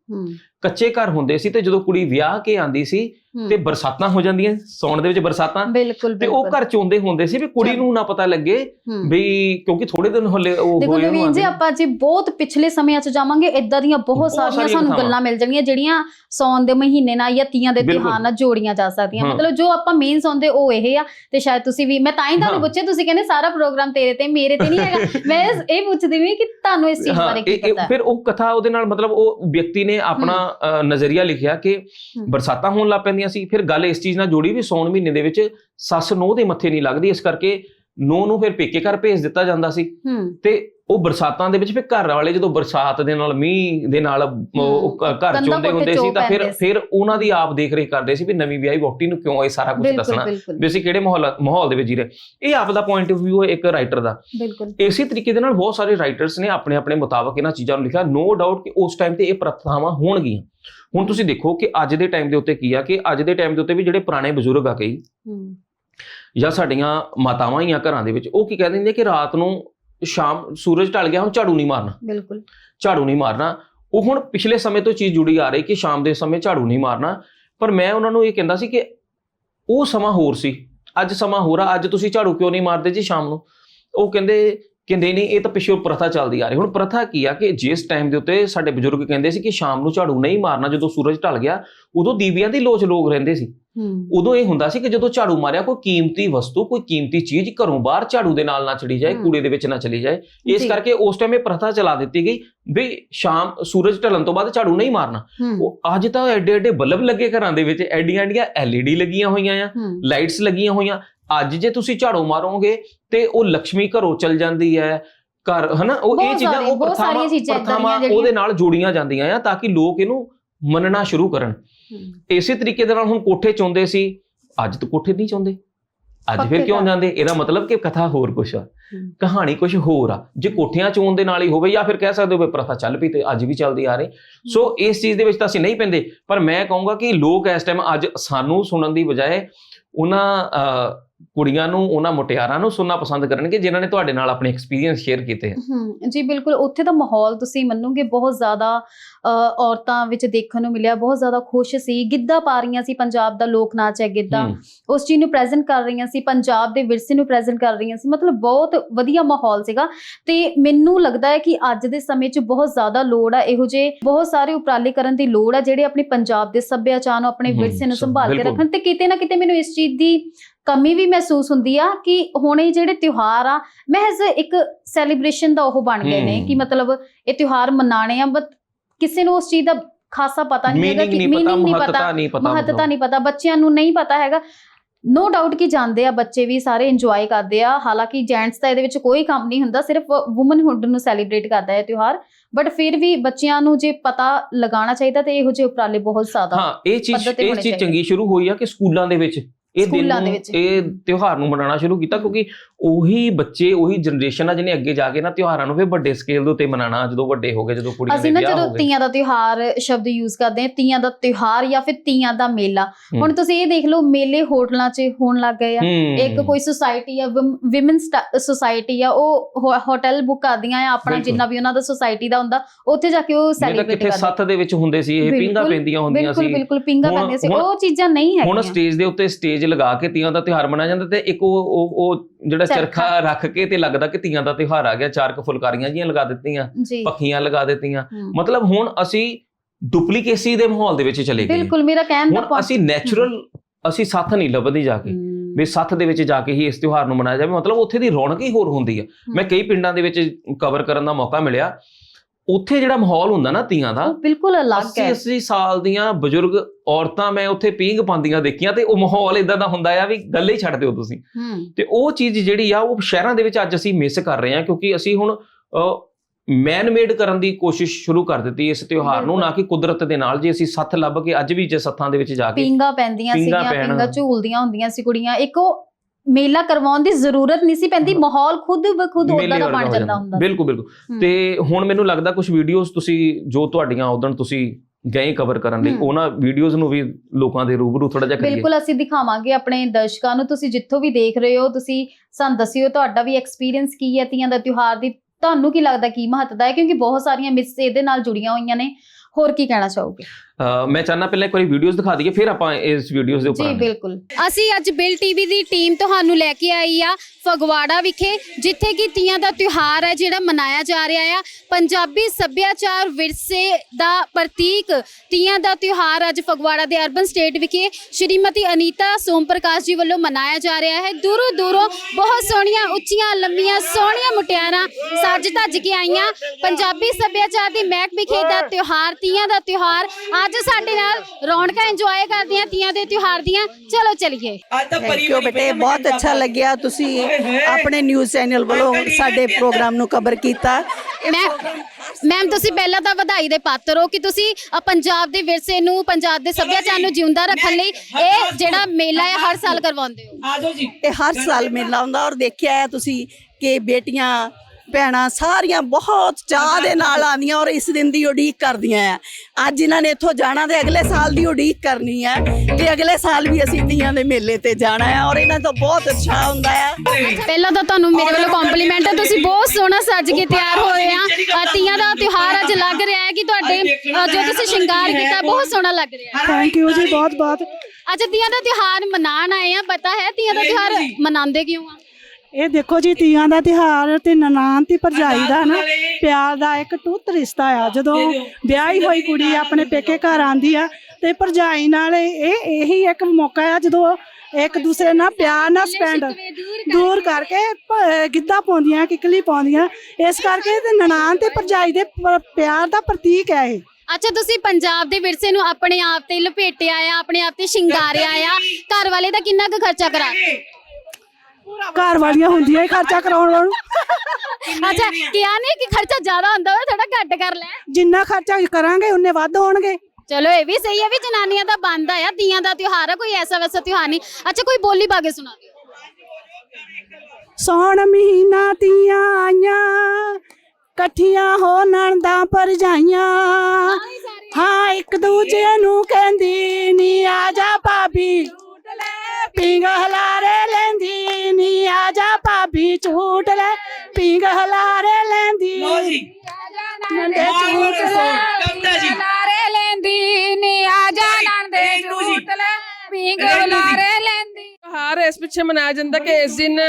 ਕੱਚੇ ਘਰ ਹੁੰਦੇ ਸੀ ਤੇ ਜਦੋਂ ਕੁੜੀ ਵਿਆਹ ਕੇ ਆਂਦੀ ਸੀ ਤੇ ਬਰਸਾਤਾਂ ਹੋ ਜਾਂਦੀਆਂ ਸੌਣ ਦੇ ਵਿੱਚ ਬਰਸਾਤਾਂ ਬਿਲਕੁਲ ਤੇ ਉਹ ਘਰ ਚੋਂਦੇ ਹੁੰਦੇ ਸੀ ਵੀ ਕੁੜੀ ਨੂੰ ਨਾ ਪਤਾ ਲੱਗੇ। ਵੀ ਕਿਉਂਕਿ ਥੋੜੇ ਦਿਨ ਹਲੇ ਉਹ ਦੇਖੋ ਹੋਏ ਨਵੀਨ ਜੀ ਆਪਾਂ ਜੀ ਬਹੁਤ ਪਿਛਲੇ ਸਮਿਆਂ 'ਚ ਜਾਵਾਂਗੇ ਇਦਾਂ ਦੀਆਂ ਬਹੁਤ ਸਾਰੀਆਂ ਸਾਨੂੰ। ਗੱਲਾਂ ਮਿਲ ਜਾਣਗੀਆਂ ਜਿਹੜੀਆਂ ਸੌਣ ਦੇ ਮਹੀਨੇ ਨਾਲ ਜਾਂ ਤੀਆਂ ਦੇ। ਤਿਉਹਾਰ ਨਾਲ ਜੋੜੀਆਂ ਜਾ ਸਕਦੀਆਂ। ਮਤਲਬ ਜੋ ਆਪਾਂ ਮੇਨ ਸੁਣਦੇ ਉਹ ਇਹ ਆ ਤੇ ਸ਼ਾਇਦ ਤੁਸੀਂ ਵੀ ਮੈਂ ਤਾਂ ਹੀ ਤੁਹਾਨੂੰ। ਪੁੱਛਿਆ ਤੁਸੀਂ ਕਹਿੰਦੇ ਸਾਰਾ ਪ੍ਰੋਗਰਾਮ ਤੇਰੇ ਤੇ ਮੇਰੇ ਤੇ ਨਹੀਂ ਹੈਗਾ ਮੈਂ ਇਹ ਪੁੱਛਦੀ ਵੀ ਕਿ ਤੁਹਾਨੂੰ ਇਸ ਚੀਜ਼ ਬਾਰੇ ਕੀ ਪਤਾ ਫਿਰ ਉਹ ਕਥਾ ਉਹਦੇ ਨਾਲ ਮਤਲਬ ਉਹ ਵਿਅਕਤੀ ਨੇ ਆਪਣਾ ਨਜ਼ਰੀਆ ਲਿਖਿਆ ਕਿ। ਬਰਸਾਤਾਂ ਹੋਣ ਲੱਗ ਪੈਂਦੀਆਂ ਸੀ। ਫਿਰ ਗੱਲ ਇਸ ਚੀਜ਼ ਨਾਲ ਜੋੜੀ ਵੀ ਸੌਣ ਮਹੀਨੇ ਦੇ ਵਿੱਚ ਸੱਸ ਨੂੰਹ ਦੇ ਮੱਥੇ ਨਹੀਂ ਲੱਗਦੀ। ਇਸ ਕਰਕੇ ਨੂੰਹ ਨੂੰ ਫਿਰ ਪੇਕੇ ਘਰ ਭੇਜ ਦਿੱਤਾ ਜਾਂਦਾ ਸੀ। ਤੇ ਉਹ ਬਰਸਾਤਾਂ ਦੇ ਵਿੱਚ ਫਿਰ ਘਰ ਵਾਲੇ ਜਦੋਂ ਬਰਸਾਤ ਦੇ ਨਾਲ ਮੀਂਹ ਦੇ ਨਾਲ ਉਹ- ਘਰ ਚੋਂਦੇ ਹੁੰਦੇ ਸੀ ਤਾਂ ਫਿਰ। ਫਿਰ ਉਹਨਾਂ ਦੀ ਆਪ ਦੇਖ ਰੇਖ ਕਰਦੇ ਸੀ ਵੀ ਨਵੀਂ ਵਿਆਹੀ ਵੋਟੀ ਨੂੰ ਕਿਉਂ ਇਹ ਸਾਰਾ ਕੁਝ ਦੱਸਣਾ। ਵੀ ਅਸੀਂ ਕਿਹੜੇ ਮਾਹੌਲ ਮਾਹੌਲ ਦੇ ਵਿੱਚ ਜੀ ਰਹੇ। ਇਹ ਆਪ ਦਾ ਪੁਆਇੰਟ ਆਫ View ਹੈ ਇੱਕ ਰਾਈਟਰ ਦਾ। ਬਿਲਕੁਲ। ਇਸੇ ਤਰੀਕੇ ਦੇ ਨਾਲ ਬਹੁਤ ਸਾਰੇ ਰਾਈਟਰਸ ਨੇ ਆਪਣੇ ਆਪਣੇ ਮੁਤਾਬਕ ਇਹਨਾਂ ਚੀਜ਼ਾਂ ਨੂੰ ਲਿਖਿਆ। ਨੋ ਡਾਊਟ ਕਿ ਉਸ ਟਾਈਮ ਤੇ ਇਹ ਪ੍ਰਥਾਵਾਂ ਹੋਣਗੀਆਂ। ਹੁਣ ਤੁਸੀਂ ਦੇਖੋ ਕਿ ਅੱਜ ਦੇ ਟਾਈਮ ਦੇ ਉੱਤੇ ਕੀ ਆ ਕਿ ਅੱਜ ਦੇ ਟਾਈਮ ਦੇ ਉੱਤੇ ਵੀ ਜਿਹੜੇ ਪੁਰਾਣੇ ਬਜ਼ੁਰਗ ਆ ਕਈ ਜਾਂ ਸਾਡੀਆਂ ਮਾਤਾਵਾਂ ਹੀ ਆ ਘਰਾਂ ਦੇ ਵਿੱਚ ਉਹ ਕੀ ਕਹਿੰਦੇ ਨੇ ਕਿ ਰਾਤ ਨੂੰ ਸ਼ਾਮ ਸੂਰਜ ਢਲ ਗਿਆ ਹੁਣ ਝਾੜੂ ਨਹੀਂ ਮਾਰਨਾ। ਬਿਲਕੁਲ। ਝਾੜੂ ਨਹੀਂ ਮਾਰਨਾ। ਉਹ ਹੁਣ ਪਿਛਲੇ ਸਮੇਂ ਤੋਂ ਚੀਜ਼ ਜੁੜੀ ਆ ਰਹੀ ਕਿ ਸ਼ਾਮ ਦੇ ਸਮੇਂ ਝਾੜੂ ਨਹੀਂ ਮਾਰਨਾ। ਪਰ ਮੈਂ ਉਹਨਾਂ ਨੂੰ ਇਹ ਕਹਿੰਦਾ ਸੀ ਕਿ ਉਹ ਸਮਾਂ ਹੋਰ ਸੀ। ਅੱਜ ਸਮਾਂ ਹੋਰ ਆ ਅੱਜ ਤੁਸੀਂ ਝਾੜੂ ਕਿਉਂ ਨਹੀਂ ਮਾਰਦੇ ਜੀ ਸ਼ਾਮ ਨੂੰ? ਉਹ ਕਹਿੰਦੇ ਕਹਿੰਦੇ ਨਹੀਂ ਇਹ ਤਾਂ ਪਿਛੋਂ ਪ੍ਰਥਾ ਚੱਲਦੀ ਆ ਰਹੀ। ਹੁਣ ਪ੍ਰਥਾ ਕੀ ਆ ਕਿ ਜਿਸ ਟਾਈਮ ਦੇ ਉੱਤੇ ਸਾਡੇ ਬਜ਼ੁਰਗ ਕਹਿੰਦੇ ਸੀ ਕਿ ਸ਼ਾਮ ਨੂੰ ਝਾੜੂ ਨਹੀਂ ਮਾਰਨਾ ਜਦੋਂ ਸੂਰਜ ਢਲ ਗਿਆ ਉਦੋਂ ਦੀਵਿਆਂ ਦੀ ਲੋਚ ਲੋਕ ਰਹਿੰਦੇ ਸੀ। ਉਦੋਂ ਇਹ ਹੁੰਦਾ ਸੀ ਕਿ ਜਦੋਂ ਝਾੜੂ ਮਾਰਿਆ ਕੋਈ ਕੀਮਤੀ ਵਸਤੂ ਕੋਈ ਕੀਮਤੀ ਚੀਜ਼ ਘਰੋਂ ਬਾਹਰ ਝਾੜੂ ਦੇ ਨਾਲ ਨਾ ਚੜੀ ਜਾਏ। ਕੂੜੇ ਦੇ ਵਿੱਚ ਨਾ ਚਲੀ ਜਾਏ। ਇਸ। ਕਰਕੇ ਉਸ ਟਾਈਮ ਇਹ ਪ੍ਰਥਾ ਚਲਾ ਦਿੱਤੀ ਗਈ ਵੀ ਸ਼ਾਮ ਸੂਰਜ ਢਲਣ ਤੋਂ ਬਾਅਦ ਝਾੜੂ ਨਹੀਂ ਮਾਰਨਾ। ਉਹ ਅੱਜ ਤਾਂ ਐਡੇ ਐਡੇ ਬੱਲਬ ਲੱਗੇ ਘਰਾਂ ਦੇ ਵਿੱਚ ਐਡੀਆਂ ਐਡੀਆਂ LED ਲੱਗੀਆਂ ਹੋਈਆਂ ਆ ਲਾਈਟਸ ਲੱਗੀਆਂ ਹੋਈਆਂ ਅੱਜ ਜੇ ਤੁਸੀਂ ਝਾੜੂ ਮਾਰੋਗੇ ਤੇ ਉਹ ਲక్ష్ਮੀ ਘਰੋਂ ਚਲ ਜਾਂਦੀ ਹੈ ਘਰ ਹਨਾ? ਉਹ ਇਹ ਚੀਜ਼ਾਂ ਉਹ ਪ੍ਰਥਾਵਾਂ ਪ੍ਰਥਾਵਾਂ ਜਿਹੜੀਆਂ- ਉਹਦੇ ਨਾਲ ਜੋੜੀਆਂ ਜਾਂਦੀਆਂ ਆ ਤਾਂ ਕਿ ਲੋਕ ਇਹਨੂੰ ਮੰਨਣਾ ਸ਼ੁਰੂ ਕਰਨ। ਇਸੇ ਤਰੀਕੇ ਦੇ ਨਾਲ ਹੁਣ ਕੋਠੇ ਚੋਂਦੇ ਸੀ। ਅੱਜ ਤਾਂ ਕੋਠੇ ਨਹੀਂ ਚੋਂਦੇ ਅੱਜ ਫਿਰ ਕਿਉਂ। ਜਾਂਦੇ? ਇਹਦਾ ਮਤਲਬ ਕਿ ਕਥਾ ਹੋਰ ਕੁਛ ਆ। ਕਹਾਣੀ ਕੁਛ ਹੋਰ ਆ। ਜੇ ਕੋਠਿਆਂ ਚੋਣ ਦੇ ਨਾਲ ਹੀ ਹੋਵੇ ਜਾਂ ਫਿਰ ਕਹਿ ਸਕਦੇ ਹੋ ਵੀ ਪ੍ਰਥਾ ਚੱਲ ਪਈ ਤੇ ਅੱਜ ਵੀ ਚੱਲਦੀ ਆ ਰਹੀ। ਸੋ ਇਸ ਚੀਜ਼ ਦੇ ਵਿੱਚ ਤਾਂ ਅਸੀਂ ਨਹੀਂ ਪੈਂਦੇ। ਪਰ ਮੈਂ ਕਹੂੰਗਾ ਕਿ ਲੋਕ ਇਸ ਟਾਈਮ ਅੱਜ ਸਾਨੂੰ ਸੁਣਨ ਦੀ ਬਜਾਏ ਉਹਨਾਂ ਕੁੜੀਆਂ ਨੂੰ, ਉਹਨਾਂ ਮੁਟਿਆਰਾਂ ਨੂੰ ਸੁਣਨਾ ਪਸੰਦ ਕਰਨਗੇ, ਜਿਨ੍ਹਾਂ ਨੇ ਤੁਹਾਡੇ ਨਾਲ ਆਪਣੇ ਐਕਸਪੀਰੀਅੰਸ ਸ਼ੇਅਰ ਕੀਤੇ ਆ। ਜੀ ਬਿਲਕੁਲ, ਉੱਥੇ ਦਾ ਮਾਹੌਲ ਤੁਸੀਂ ਮੰਨੋਗੇ, ਬਹੁਤ ਜ਼ਿਆਦਾ ਔਰਤਾਂ ਵਿੱਚ ਦੇਖਣ ਨੂੰ ਮਿਲਿਆ ਬਹੁਤ ਜ਼ਿਆਦਾ ਖੁਸ਼ ਸੀ। ਗਿੱਧਾ ਪਾ ਰਹੀਆਂ ਸੀ ਪੰਜਾਬ ਦਾ ਲੋਕ ਨਾਚ ਹੈ ਗਿੱਧਾ। ਉਸ ਚੀਜ਼ ਨੂੰ ਪ੍ਰੈਜ਼ੈਂਟ ਕਰ ਰਹੀਆਂ ਸੀ ਪੰਜਾਬ ਦੇ ਵਿਰਸੇ ਨੂੰ ਪ੍ਰੈਜ਼ੈਂਟ ਕਰ ਰਹੀਆਂ ਸੀ। ਮਤਲਬ ਬਹੁਤ ਵਧੀਆ ਮਾਹੌਲ ਸੀਗਾ। ਤੇ ਮੈਨੂੰ ਲੱਗਦਾ ਹੈ ਕਿ ਅੱਜ ਦੇ ਸਮੇਂ 'ਚ ਬਹੁਤ ਜ਼ਿਆਦਾ ਲੋੜ ਆ ਇਹੋ ਜਿਹੇ ਬਹੁਤ ਸਾਰੇ ਉਪਰਾਲੇ ਕਰਨ ਦੀ ਲੋੜ ਆ ਜਿਹੜੇ ਆਪਣੇ ਪੰਜਾਬ ਦੇ ਸੱਭਿਆਚਾਰ ਨੂੰ ਆਪਣੇ ਵਿਰਸੇ ਨੂੰ ਸਭ- ਸੰਭਾਲ ਕੇ। ਰੱਖਣ। ਤੇ ਕਿਤੇ ਨਾ ਕਿਤੇ ਮੈਨੂੰ ਇਸ ਚੀਜ਼ ਦੀ ਕਮੀ ਵੀ ਮਹਿਸੂਸ ਹੁੰਦੀ ਆ ਕਿ ਹੁਣ ਇਹ ਜਿਹੜੇ ਤਿਉਹਾਰ ਆ ਮਹਿਜ਼ ਇੱਕ ਸੈਲੀਬ੍ਰੇਸ਼ਨ ਦਾ ਉਹ ਬਣ ਗਏ ਨੇ। ਕਿ ਮਤਲਬ ਇਹ ਤਿਉਹਾਰ ਮਨਾਣੇ ਆ ਬਟ ਕਿਸੇ ਨੂੰ ਉਸ ਚੀਜ਼ ਦਾ ਖਾਸਾ ਪਤਾ ਨਹੀਂ ਹੈਗਾ ਮੀਨਿੰਗ ਕਿ meaning ਨਹੀਂ ਪਤਾ ਮਹੱਤਤਾ ਨਹੀਂ ਪਤਾ ਬੱਚਿਆਂ ਨੂੰ ਨਹੀਂ ਪਤਾ ਹੈਗਾ। ਨੋ ਡਾਊਟ ਕਿ ਜਾਂਦੇ ਆ ਬੱਚੇ ਵੀ ਸਾਰੇ ਇੰਜੋਏ ਕਰਦੇ ਆ। ਹਾਲਾਂਕਿ ਜੈਂਟਸ ਦਾ ਇਹਦੇ ਵਿੱਚ ਕੋਈ ਕੰਮ ਨਹੀਂ ਹੁੰਦਾ ਸਿਰਫ ਔਮਨਹੁੱਡ ਨੂੰ ਸੈਲੀਬ੍ਰੇਟ ਕਰਦਾ ਹੈ ਤਿਉਹਾਰ। ਬਟ ਫਿਰ ਵੀ ਬੱਚਿਆਂ ਨੂੰ ਜੇ ਪਤਾ ਲਗਾਉਣਾ ਚਾਹੀਦਾ ਤੇ ਇਹੋ ਜਿਹੇ ਉਪਰਾਲੇ ਬਹੁਤ ਜ਼ਿਆਦਾ ਹਾਂ ਇਹ ਚੀਜ਼ ਇਹ ਚੀਜ਼। ਚੰਗੀ ਸ਼ੁਰੂ ਹੋਈ ਆ ਕਿ ਸਕੂਲਾਂ ਦੇ ਵਿੱਚ। ਇਹ ਦਿਨ। ਇਹ ਤਿਉਹਾਰ ਨੂੰ ਮਨਾਉਣਾ ਸ਼ੁਰੂ ਕੀਤਾ ਕਿਉਂਕਿ ਉਹੀ ਬੱਚੇ ਉਹੀ ਜਨਰੇਸ਼ਨ ਆ ਜਿਹਨੇ ਅੱਗੇ ਜਾ ਕੇ ਨਾ ਤਿਉਹਾਰਾਂ ਨੂੰ ਫਿਰ ਵੱਡੇ ਸਕੇਲ ਦੇ ਉੱਤੇ ਮਨਾਉਣਾ ਜਦੋਂ ਵੱਡੇ ਹੋ ਗਏ ਜਦੋਂ ਕੁੜੀਆਂ ਦੇ ਅਸੀਂ ਨਾ ਵਿਆਹ ਜਦੋਂ ਹੋ ਗਏ ਤੀਆਂ ਦਾ ਤਿਉਹਾਰ ਸ਼ਬਦ ਯੂਜ਼ ਕਰਦੇ ਹਾਂ ਤੀਆਂ ਦਾ ਤਿਉਹਾਰ ਜਾਂ ਫਿਰ ਤੀਆਂ ਦਾ ਮੇਲਾ ਹੂੰ। ਹੁਣ ਤੁਸੀਂ ਇਹ ਦੇਖ ਲਓ ਮੇਲੇ ਹੋਟਲਾਂ 'ਚ ਹੋਣ ਲੱਗ ਗਏ ਆ ਹੂੰ। ਇੱਕ ਕੋਈ ਸੁਸਾਇਟੀ ਆ ਵਿਮਨ ਸੁਸਾਇਟੀ ਆ ਉਹ ਹੋਟਲ ਬੁੱਕ ਕਰਦੀਆਂ ਆ ਆਪਣਾ ਬਿਲਕੁਲ। ਜਿੰਨਾ ਵੀ ਉਹਨਾਂ ਦਾ ਸੁਸਾਇਟੀ ਦਾ ਹੁੰਦਾ ਉੱਥੇ ਜਾ ਕੇ ਉਹ ਸੈਲੀਬ੍ਰੇਟ ਕਿੱਥੇ ਕਰਦੇ ਸੱਤ ਦੇ ਵਿੱਚ ਹੁੰਦੇ ਸੀ ਇਹ ਬਿਲਕੁਲ, ਪਿੰਗਾ ਪੈਂਦੀਆਂ ਹੁੰਦੀਆਂ ਬਿਲਕੁਲ ਸੀ ਬਿਲਕੁਲ ਪਿੰਗਾ ਹੁਣ- ਪੈਂਦੀਆਂ ਸੀ ਹੁਣ- ਉਹ ਚੀਜ਼ਾਂ ਨਹੀਂ ਹੁਣ ਹੈਗੀਆਂ ਸਟੇਜ ਦੇ ਉੱਤੇ ਸਟੇਜ ਲਗਾ ਕੇ ਤੀਆਂ ਦਾ ਤਿਉਹਾਰ ਮਨਾਇਆ ਜਾਂਦਾ ਤੇ ਇੱਕ ਉਹ ਉਹ ਜਿਹੜਾ ਚਰਖਾ। ਰੱਖ ਕੇ ਤੇ ਲੱਗਦਾ ਕਿ ਤੀਆਂ ਦਾ ਤਿਉਹਾਰ ਆ ਗਿਆ। ਚਾਰ ਕੁ ਫੁਲਕਾਰੀਆਂ ਜੀਆਂ ਲਗਾ ਦਿੱਤੀਆਂ ਪੱਖੀਆਂ ਲਗਾ ਦਿੱਤੀਆਂ। ਮਤਲਬ ਹੁਣ ਅਸੀਂ ਡੁਪਲੀਕੇਸੀ ਦੇ ਮਾਹੌਲ ਦੇ ਵਿੱਚ ਚਲੇ ਗਏ। ਬਿਲਕੁਲ ਮੇਰਾ ਕਹਿਣ ਦਾ point- ਅਸੀਂ ਨੈਚੁਰਲ ਅਸੀਂ ਸੱਥ ਨਹੀਂ ਲੱਭਦੇ ਜਾ ਕੇ। ਵੀ ਸੱਥ ਦੇ ਵਿੱਚ ਜਾ ਕੇ ਹੀ ਇਸ ਤਿਉਹਾਰ ਨੂੰ ਮਨਾਇਆ ਜਾਵੇ। ਮਤਲਬ ਉੱਥੇ ਦੀ ਰੌਣਕ ਹੀ ਹੋਰ ਹੁੰਦੀ ਹੈ। ਮੈਂ ਕਈ ਪਿੰਡਾਂ ਦੇ ਵਿੱਚ ਕਵਰ ਕਰਨ ਦਾ ਮੌਕਾ ਮਿਲਿਆ। ਉੱਥੇ ਜਿਹੜਾ ਮਾਹੌਲ ਹੁੰਦਾ ਨਾ ਤੀਆਂ ਦਾ ਬਿਲਕੁਲ ਅਲੱਗ 80 ਹੈ 80 ਸਾਲ ਦੀਆਂ ਬਜ਼ੁਰਗ ਔਰਤਾਂ ਮੈਂ ਉੱਥੇ ਪੀਂਘ ਪਾਉਂਦੀਆਂ ਦੇਖੀਆਂ ਤੇ ਉਹ ਮਾਹੌਲ ਇਦਾਂ ਦਾ ਹੁੰਦਾ ਆ ਵੀ ਗੱਲ ਹੀ ਛੱਡ ਦਿਓ ਤੁਸੀਂ ਤੇ ਉਹ ਚੀਜ਼ ਜਿਹੜੀ ਆ ਉਹ ਸ਼ਹਿਰਾਂ ਦੇ ਵਿੱਚ ਅੱਜ ਅਸੀਂ ਮਿਸ ਕਰ ਰਹੇ ਹਾਂ ਕਿਉਂਕਿ ਅਸੀਂ ਹੁਣ ਮੈਨ ਮੇਡ ਕਰਨ ਦੀ ਕੋਸ਼ਿਸ਼ ਸ਼ੁਰੂ ਕਰ ਦਿੱਤੀ ਇਸ ਤਿਉਹਾਰ ਨੂੰ। ਨਾ ਕਿ ਕੁਦਰਤ ਦੇ ਨਾਲ ਜੇ ਅਸੀਂ ਸੱਥ ਲੱਭ ਕੇ ਅੱਜ ਵੀ ਜੇ ਸੱਥਾਂ ਦੇ ਵਿੱਚ ਜਾ ਕੇ ਪਿੰਗਾ ਪੈਂਦੀਆਂ ਸੀਗੀਆਂ। ਪਿੰਗਾ ਝੂਲਦੀਆਂ ਹੁੰਦੀਆਂ ਸੀ ਕੁੜੀਆਂ ਇੱਕ ਉਹ ਮੇਲਾ ਕਰਵਾਉਣ ਦੀ ਜ਼ਰੂਰਤ ਨਹੀਂ ਸੀ ਪੈਂਦੀ। ਮਾਹੌਲ ਖੁਦ ਬ ਖੁਦ ਮੇਲੇ ਉਦਾਂ ਦਾ ਬਣ ਜਾਂਦਾ ਹੁੰਦਾ। ਬਿਲਕੁਲ ਬਿਲਕੁਲ। ਤੇ ਹੁਣ ਮੈਨੂੰ ਲੱਗਦਾ ਕੁਝ ਵੀਡੀਓਜ਼ ਤੁਸੀਂ ਜੋ ਤੁਹਾਡੀਆਂ ਉਦੋਂ ਤੁਸੀਂ ਗਏ ਕਵਰ ਕਰਨ ਲਈ। ਉਹਨਾਂ ਵੀਡੀਓਜ਼ ਨੂੰ ਵੀ ਲੋਕਾਂ ਦੇ ਰੂਬਰੂ ਥੋੜਾ ਜਿਹਾ ਕਰੀਏ ਬਿਲਕੁਲ ਅਸੀਂ ਦਿਖਾਵਾਂਗੇ ਆਪਣੇ ਦਰਸ਼ਕਾਂ ਨੂੰ ਤੁਸੀਂ ਜਿੱਥੋਂ ਵੀ ਦੇਖ ਰਹੇ ਹੋ ਤੁਸੀਂ ਸਾਨੂੰ ਦੱਸਿਓ ਤੁਹਾਡਾ ਵੀ ਐਕਸਪੀਰੀਅੰਸ ਕੀ ਹੈ ਤੀਆਂ ਦਾ ਤਿਉਹਾਰ ਦੀ ਤੁਹਾਨੂੰ ਕੀ ਲੱਗਦਾ ਕੀ ਮਹੱਤਤਾ ਹੈ ਕਿਉਂਕਿ ਬਹੁਤ ਸਾਰੀਆਂ ਮਿਸ ਇਹਦੇ ਨਾਲ ਜੁੜੀਆਂ ਹੋਈਆਂ ਨੇ ਹੋਰ ਕੀ ਕਹਿਣਾ ਚਾਹੋਗੇ ਮੈਂ ਚਾਹਨਾ ਪਹਿਲਾਂ ਇੱਕ ਵਾਰੀ ਵੀਡੀਓਜ਼ ਦਿਖਾ ਦਈਏ ਫਿਰ ਆਪਾਂ ਇਸ ਵੀਡੀਓਜ਼ ਦੇ ਉੱਪਰ ਜੀ। ਬਿਲਕੁਲ। ਅਸੀਂ ਅੱਜ ਬਿਲ ਟੀਵੀ ਦੀ ਟੀਮ ਤੁਹਾਨੂੰ ਲੈ ਕੇ ਆਈ ਆ ਫਗਵਾੜਾ ਵਿਖੇ ਜਿੱਥੇ ਕਿ ਤੀਆਂ ਦਾ ਤਿਉਹਾਰ ਹੈ ਜਿਹੜਾ ਮਨਾਇਆ ਜਾ ਰਿਹਾ ਆ। ਪੰਜਾਬੀ ਸੱਭਿਆਚਾਰ ਵਿਰਸੇ ਦਾ ਪ੍ਰਤੀਕ ਤੀਆਂ ਦਾ ਤਿਉਹਾਰ ਅੱਜ ਫਗਵਾੜਾ ਦੇ ਅਰਬਨ ਸਟੇਟ ਵਿਖੇ ਸ਼੍ਰੀਮਤੀ ਅਨੀਤਾ ਸੋਮ ਪ੍ਰਕਾਸ਼ ਜੀ ਵੱਲੋਂ ਮਨਾਇਆ ਜਾ ਰਿਹਾ ਹੈ। ਦੂਰੋਂ ਦੂਰੋਂ ਬਹੁਤ ਸੋਹਣੀਆਂ ਉੱਚੀਆਂ ਲੰਮੀਆਂ ਸੋਹਣੀਆਂ ਮੁਟਿਆਰਾਂ ਸੱਜ ਧੱਜ ਕੇ ਆਈਆਂ। ਪੰਜਾਬੀ ਸੱਭਿਆਚਾਰ ਦੀ ਮਹਿਕ ਵਿਖੇ ਦਾ ਤਿਉਹਾਰ ਤੀਆਂ ਦਾ ਤਿਉਹਾਰ ਅੱਜ ਸਾਡੇ ਨਾਲ ਰੌਣਕਾਂ ਇੰਜੋਏ ਕਰਦੀਆਂ ਤੀਆਂ ਦੇ ਤਿਉਹਾਰ ਦੀਆਂ। ਚਲੋ ਚਲੀਏ। ਥੈਂਕ ਯੂ ਬੇਟੇ ਬਹੁਤ ਅੱਛਾ ਲੱਗਿਆ ਤੁਸੀਂ ਆਪਣੇ ਨਿਊਜ਼ ਚੈਨਲ ਵੱਲੋਂ ਸਾਡੇ ਪ੍ਰੋਗਰਾਮ ਨੂੰ ਕਵਰ ਕੀਤਾ। ਮੈਂ ਮੈਮ ਤੁਸੀਂ ਪਹਿਲਾਂ ਤਾਂ ਵਧਾਈ ਦੇ ਪਾਤਰ ਹੋ ਕਿ ਤੁਸੀਂ ਅ, ਪੰਜਾਬ ਦੇ ਵਿਰਸੇ ਨੂੰ ਪੰਜਾਬ ਦੇ ਸੱਭਿਆਚਾਰ ਨੂੰ ਜਿਉਂਦਾ ਰੱਖਣ ਲਈ ਇਹ ਜਿਹੜਾ ਮੇਲਾ ਹੈ ਹਰ ਸਾਲ ਕਰਵਾਉਂਦੇ ਹੋ। ਆਜੋ ਜੀ। ਇਹ ਹਰ ਸਾਲ ਮੇਲਾ ਹੁੰਦਾ ਔਰ ਦੇਖਿਆ ਹੈ ਤੁਸੀਂ ਕਿ ਬੇਟੀਆਂ ਭੈਣਾਂ ਸਾਰੀਆਂ ਬਹੁਤ ਚਾਹ ਦੇ ਨਾਲ ਆਉਂਦੀਆਂ ਔਰ ਇਸ ਦਿਨ ਦੀ ਉਡੀਕ ਕਰਦੀਆਂ ਆ ਅੱਜ ਇਹਨਾਂ ਨੇ ਇੱਥੋਂ ਜਾਣਾ ਤੇ ਅਗਲੇ ਸਾਲ ਦੀ ਉਡੀਕ ਕਰਨੀ ਹੈ ਕਿ ਅਗਲੇ ਸਾਲ ਵੀ ਅਸੀਂ ਤੀਆਂ ਦੇ ਮੇਲੇ ਤੇ ਜਾਣਾ ਹੈ ਔਰ ਇਹਨਾਂ ਤੋਂ ਬਹੁਤ ਅੱਛਾ ਹੁੰਦਾ ਹੈ ਪਹਿਲਾਂ ਤਾਂ ਤੁਹਾਨੂੰ ਮੇਰੇ ਵੱਲੋਂ ਕੰਪਲੀਮੈਂਟ ਹੈ। ਤੁਸੀਂ ਬਹੁਤ ਸੋਹਣਾ ਸੱਜ ਕੇ ਤਿਆਰ ਹੋਏ ਆ। ਤੀਆਂ ਦਾ ਤਿਉਹਾਰ ਅੱਜ ਲੱਗ ਰਿਹਾ ਹੈ ਕਿ ਤੁਹਾਡੇ ਜੋ ਤੁਸੀਂ ਸ਼ਿੰਗਾਰ ਕੀਤਾ ਬਹੁਤ ਸੋਹਣਾ ਲੱਗ ਰਿਹਾ ਹੈ। ਥੈਂਕ ਯੂ ਜੀ ਬਹੁਤ ਬਹੁਤ ਅੱਛਾ ਤੀਆਂ ਦਾ ਤਿਉਹਾਰ ਮਨਾਉਣ ਆਏ ਆ ਪਤਾ ਹੈ ਤੀਆਂ ਦਾ ਤਿਉਹਾਰ ਮਨਾਉਂਦੇ ਕਿਉਂ ਆ? ਇਹ ਦੇਖੋ ਜੀ ਤੀਆਂ ਦਾ ਤਿਹਾਰ ਤੇ ਨਨਾਣ ਤੇ ਭਰਜਾਈ ਦਾ ਨਾ ਪਿਆਰ ਦਾ ਇੱਕ ਟੁੱਟ ਰਿਸ਼ਤਾ ਆ। ਜਦੋਂ ਵਿਆਹੀ ਹੋਈ ਕੁੜੀ ਆਪਣੇ ਪੇਕੇ ਘਰ ਆਂਦੀ ਆ ਤੇ ਭਰਜਾਈ ਨਾਲ ਇਹ ਇਹੀ ਇੱਕ ਮੌਕਾ ਆ ਜਦੋਂ ਇੱਕ ਦੂਸਰੇ ਨਾਲ ਪਿਆਰ ਨਾਲ ਸਪੈਂਡ ਦੂਰ ਕਰਕੇ ਗਿੱਧਾ ਪਾਉਂਦੀਆਂ ਕਿਕਲੀ ਪਾਉਂਦੀਆਂ। ਇਸ ਕਰਕੇ ਤੇ ਨਨਾਣ ਤੇ ਭਰਜਾਈ ਦੇ ਪਿਆਰ ਦਾ ਪ੍ਰਤੀਕ ਹੈ ਇਹ। ਅੱਛਾ ਤੁਸੀਂ ਪੰਜਾਬ ਦੇ ਵਿਰਸੇ ਨੂੰ ਆਪਣੇ ਆਪ ਤੇ ਲਪੇਟਿਆ ਆ ਆਪਣੇ ਆਪ ਤੇ ਸ਼ਿੰਗਾਰਿਆ ਆ। ਘਰ ਵਾਲੇ ਦਾ ਕਿੰਨਾ ਕੁ ਖਰਚਾ ਕਰਾ? ਘਰ ਵਾਲੀਆਂ ਹੁੰਦੀਆਂ ਹੀ ਖਰਚਾ ਕਰਾਉਣ ਵਾਲੂ। ਅੱਛਾ ਕਿਹਾ ਨਹੀਂ ਕਿ ਖਰਚਾ ਜ਼ਿਆਦਾ ਹੁੰਦਾ ਵਾ ਥੋੜਾ ਘੱਟ ਕਰ ਲੈ। ਜਿੰਨਾ ਖਰਚਾ ਕਰਾਂਗੇ ਉਨੇ ਵੱਧ ਹੋਣਗੇ। ਚਲੋ ਇਹ ਵੀ ਸਹੀ ਹੈ ਵੀ ਜਨਾਨੀਆਂ ਦਾ ਬੰਦ ਆ ਤੀਆਂ ਦਾ ਤਿਉਹਾਰ ਆ ਕੋਈ ਐਸਾ ਵੈਸਾ ਤਿਉਹਾਰ ਨਹੀਂ। ਅੱਛਾ ਕੋਈ ਬੋਲੀ ਪਾ ਕੇ ਸੁਣਾ ਦਿਓ। ਸੌਣ ਮਹੀਨਾ ਤੀਆਂ ਆਈਆਂ ਇਕੱਠੀਆਂ ਹੋ ਨਣਦਾਂ ਪਰਜਾਈਆਂ ਹਾਂ ਇੱਕ ਦੂਜੇ ਨੂੰ ਕਹਿੰਦੀ ਨੀ ਆ ਜਾ ਭਾਬੀ। ਪਿੰਗ ਹਲਾਰੇ ਲੈਂਦੀ ਨੀ ਆ ਜਾ ਭਾਬੀ ਝੂਟ ਲੈ। ਪਿੰਗ ਹਲਾਰੇ ਲੈਂਦੀ ਲਓ ਜੀ। ਨੰਦੇ ਝੂਟ ਲੈ। ਕਵਿਤਾ ਜੀ। ਲਾਰੇ ਲੈਂਦੀ ਨੀ ਆ ਜੀ। ਝੂਟ ਲੈ। ਪਿੰਗ ਰੈਂਟੂ ਜੀ। ਲਾਰੇ ਲੈਂਦੀ ਤਿਉਹਾਰ ਇਸ ਪਿੱਛੇ ਮਨਾਇਆ ਜਾਂਦਾ ਕਿ ਇਸ ਦਿਨ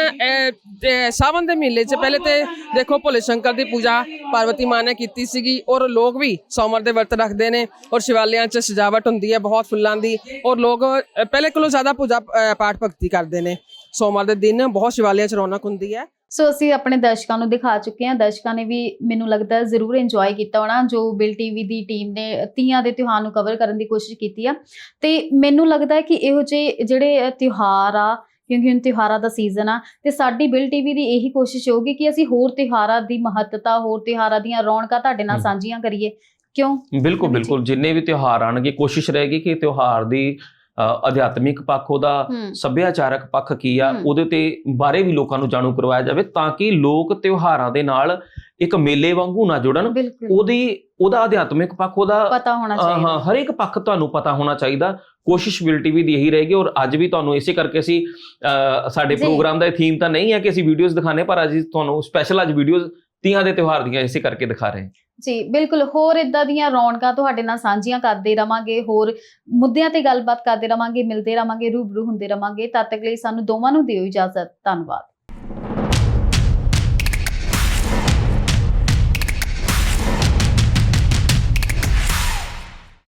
ਸਾਵਨ ਦੇ ਮਹੀਨੇ 'ਚ ਪਹਿਲੇ ਤੇ ਦੇਖੋ ਭੋਲੇ ਸ਼ੰਕਰ ਦੀ ਪੂਜਾ ਪਾਰਵਤੀ ਮਾਂ ਨੇ ਕੀਤੀ ਸੀਗੀ ਔਰ ਲੋਕ ਵੀ ਸੋਮਵਾਰ ਦੇ ਵਰਤ ਰੱਖਦੇ ਨੇ ਔਰ ਸ਼ਿਵਾਲਿਆਂ 'ਚ ਸਜਾਵਟ ਹੁੰਦੀ ਹੈ ਬਹੁਤ ਫੁੱਲਾਂ ਦੀ ਔਰ ਲੋਕ ਪਹਿਲੇ ਕੋਲੋਂ ਜ਼ਿਆਦਾ ਪੂਜਾ ਪਾਠ ਭਗਤੀ ਕਰਦੇ ਨੇ ਸੋਮਵਾਰ ਦੇ ਦਿਨ ਬਹੁਤ ਸ਼ਿਵਾਲਿਆਂ 'ਚ ਰੌਣਕ ਹੁੰਦੀ ਹੈ ਸੋ ਅਸੀਂ ਆਪਣੇ ਦਰਸ਼ਕਾਂ ਨੂੰ ਦਿਖਾ ਚੁੱਕੇ ਹਾਂ ਦਰਸ਼ਕਾਂ ਨੇ ਵੀ ਮੈਨੂੰ ਲੱਗਦਾ ਜ਼ਰੂਰ ਇੰਜੋਏ ਕੀਤਾ ਹੋਣਾ ਜੋ ਬਿਲ ਟੀਵੀ ਦੀ ਟੀਮ ਨੇ ਤੀਆਂ ਦੇ ਤਿਉਹਾਰ ਨੂੰ ਕਵਰ ਕਰਨ ਦੀ ਕੋਸ਼ਿਸ਼ ਕੀਤੀ ਆ ਤੇ ਮੈਨੂੰ ਲੱਗਦਾ ਹੈ ਕਿ ਇਹੋ ਜਿਹੇ ਜਿਹੜੇ ਤਿਉਹਾਰ ਆ ਕਿਉਂਕਿ ਹੁਣ ਤਿਉਹਾਰਾਂ ਦਾ ਸੀਜ਼ਨ ਆ ਤੇ ਸਾਡੀ ਬਿਲ ਟੀਵੀ ਦੀ ਇਹੀ ਕੋਸ਼ਿਸ਼ ਹੋਊਗੀ ਕਿ ਅਸੀਂ ਹੋਰ ਤਿਉਹਾਰਾਂ ਦੀ ਮਹੱਤਤਾ ਹੋਰ ਤਿਉਹਾਰਾਂ ਦੀਆਂ ਰੌਣਕਾਂ ਤੁਹਾਡੇ ਨਾਲ। ਸਾਂਝੀਆਂ ਕਰੀਏ ਕਿਉਂ ਬਿਲਕੁਲ। ਬਿਲਕੁਲ ਜਿੰਨੇ ਵੀ ਤਿਉਹਾਰ ਆਣਗੇ ਕੋਸ਼ਿਸ਼ ਰਹੇਗੀ ਕਿ ਤਿਉਹਾਰ ਦੀ ਅਧਿਆਤਮਿਕ ਪੱਖ ਉਹਦਾ ਸੱਭਿਆਚਾਰਕ ਪੱਖ ਕੀ ਆ। ਉਹਦੇ ਤੇ ਬਾਰੇ ਵੀ ਲੋਕਾਂ ਨੂੰ ਜਾਣੂ ਕਰਵਾਇਆ ਜਾਵੇ ਤਾਂ ਕਿ ਲੋਕ ਤਿਉਹਾਰਾਂ ਦੇ ਨਾਲ ਇੱਕ ਮੇਲੇ ਵਾਂਗੂ ਨਾ ਜੁੜਨ। ਉਹਦੀ ਉਹਦਾ ਅਧਿਆਤਮਿਕ ਪੱਖ ਉਹਦਾ ਪਤਾ ਹੋਣਾ ਚਾਹੀਦਾ। ਹਾਂ ਹਰ ਇੱਕ ਪੱਖ ਤੁਹਾਨੂੰ ਪਤਾ ਹੋਣਾ ਚਾਹੀਦਾ। ਕੋਸ਼ਿਸ਼ ਵਿਲ ਟੀਵੀ ਦੀ ਇਹੀ ਰਹੇਗੀ ਔਰ ਅੱਜ ਵੀ ਤੁਹਾਨੂੰ ਇਸੇ ਕਰਕੇ ਅਸੀਂ ਸਾਡੇ। ਪ੍ਰੋਗਰਾਮ ਦਾ ਥੀਮ ਤਾਂ ਨਹੀਂ ਹੈ ਕਿ ਅਸੀਂ ਵੀਡੀਓਜ਼ ਦਿਖਾਣੇ ਪਰ ਅੱਜ ਤੁਹਾਨੂੰ ਸਪੈਸ਼ਲ ਅੱਜ ਵੀਡੀਓਜ਼ ਤੀਆਂ ਦੇ ਤਿਉਹਾਰ ਦੀਆਂ ਇਸੇ ਕਰਕੇ ਦਿਖਾ ਰਹੇ ਹਾਂ। ਜੀ, ਬਿਲਕੁਲ। ਹੋਰ ਇਦਾਂ ਦੀਆਂ ਰੌਣਕਾਂ ਤੁਹਾਡੇ ਨਾਲ ਸਾਂਝੀਆਂ ਕਰਦੇ ਰਵਾਂਗੇ, ਹੋਰ ਮੁੱਦਿਆਂ ਤੇ ਗੱਲਬਾਤ ਕਰਦੇ ਰਵਾਂਗੇ, ਮਿਲਦੇ ਰਵਾਂਗੇ, ਰੂਬਰੂ ਹੁੰਦੇ ਰਵਾਂਗੇ। ਤਦ ਤੱਕ ਲਈ ਸਾਨੂੰ ਦੋਵਾਂ ਨੂੰ ਦਿਓ ਇਜਾਜ਼ਤ। ਧੰਨਵਾਦ।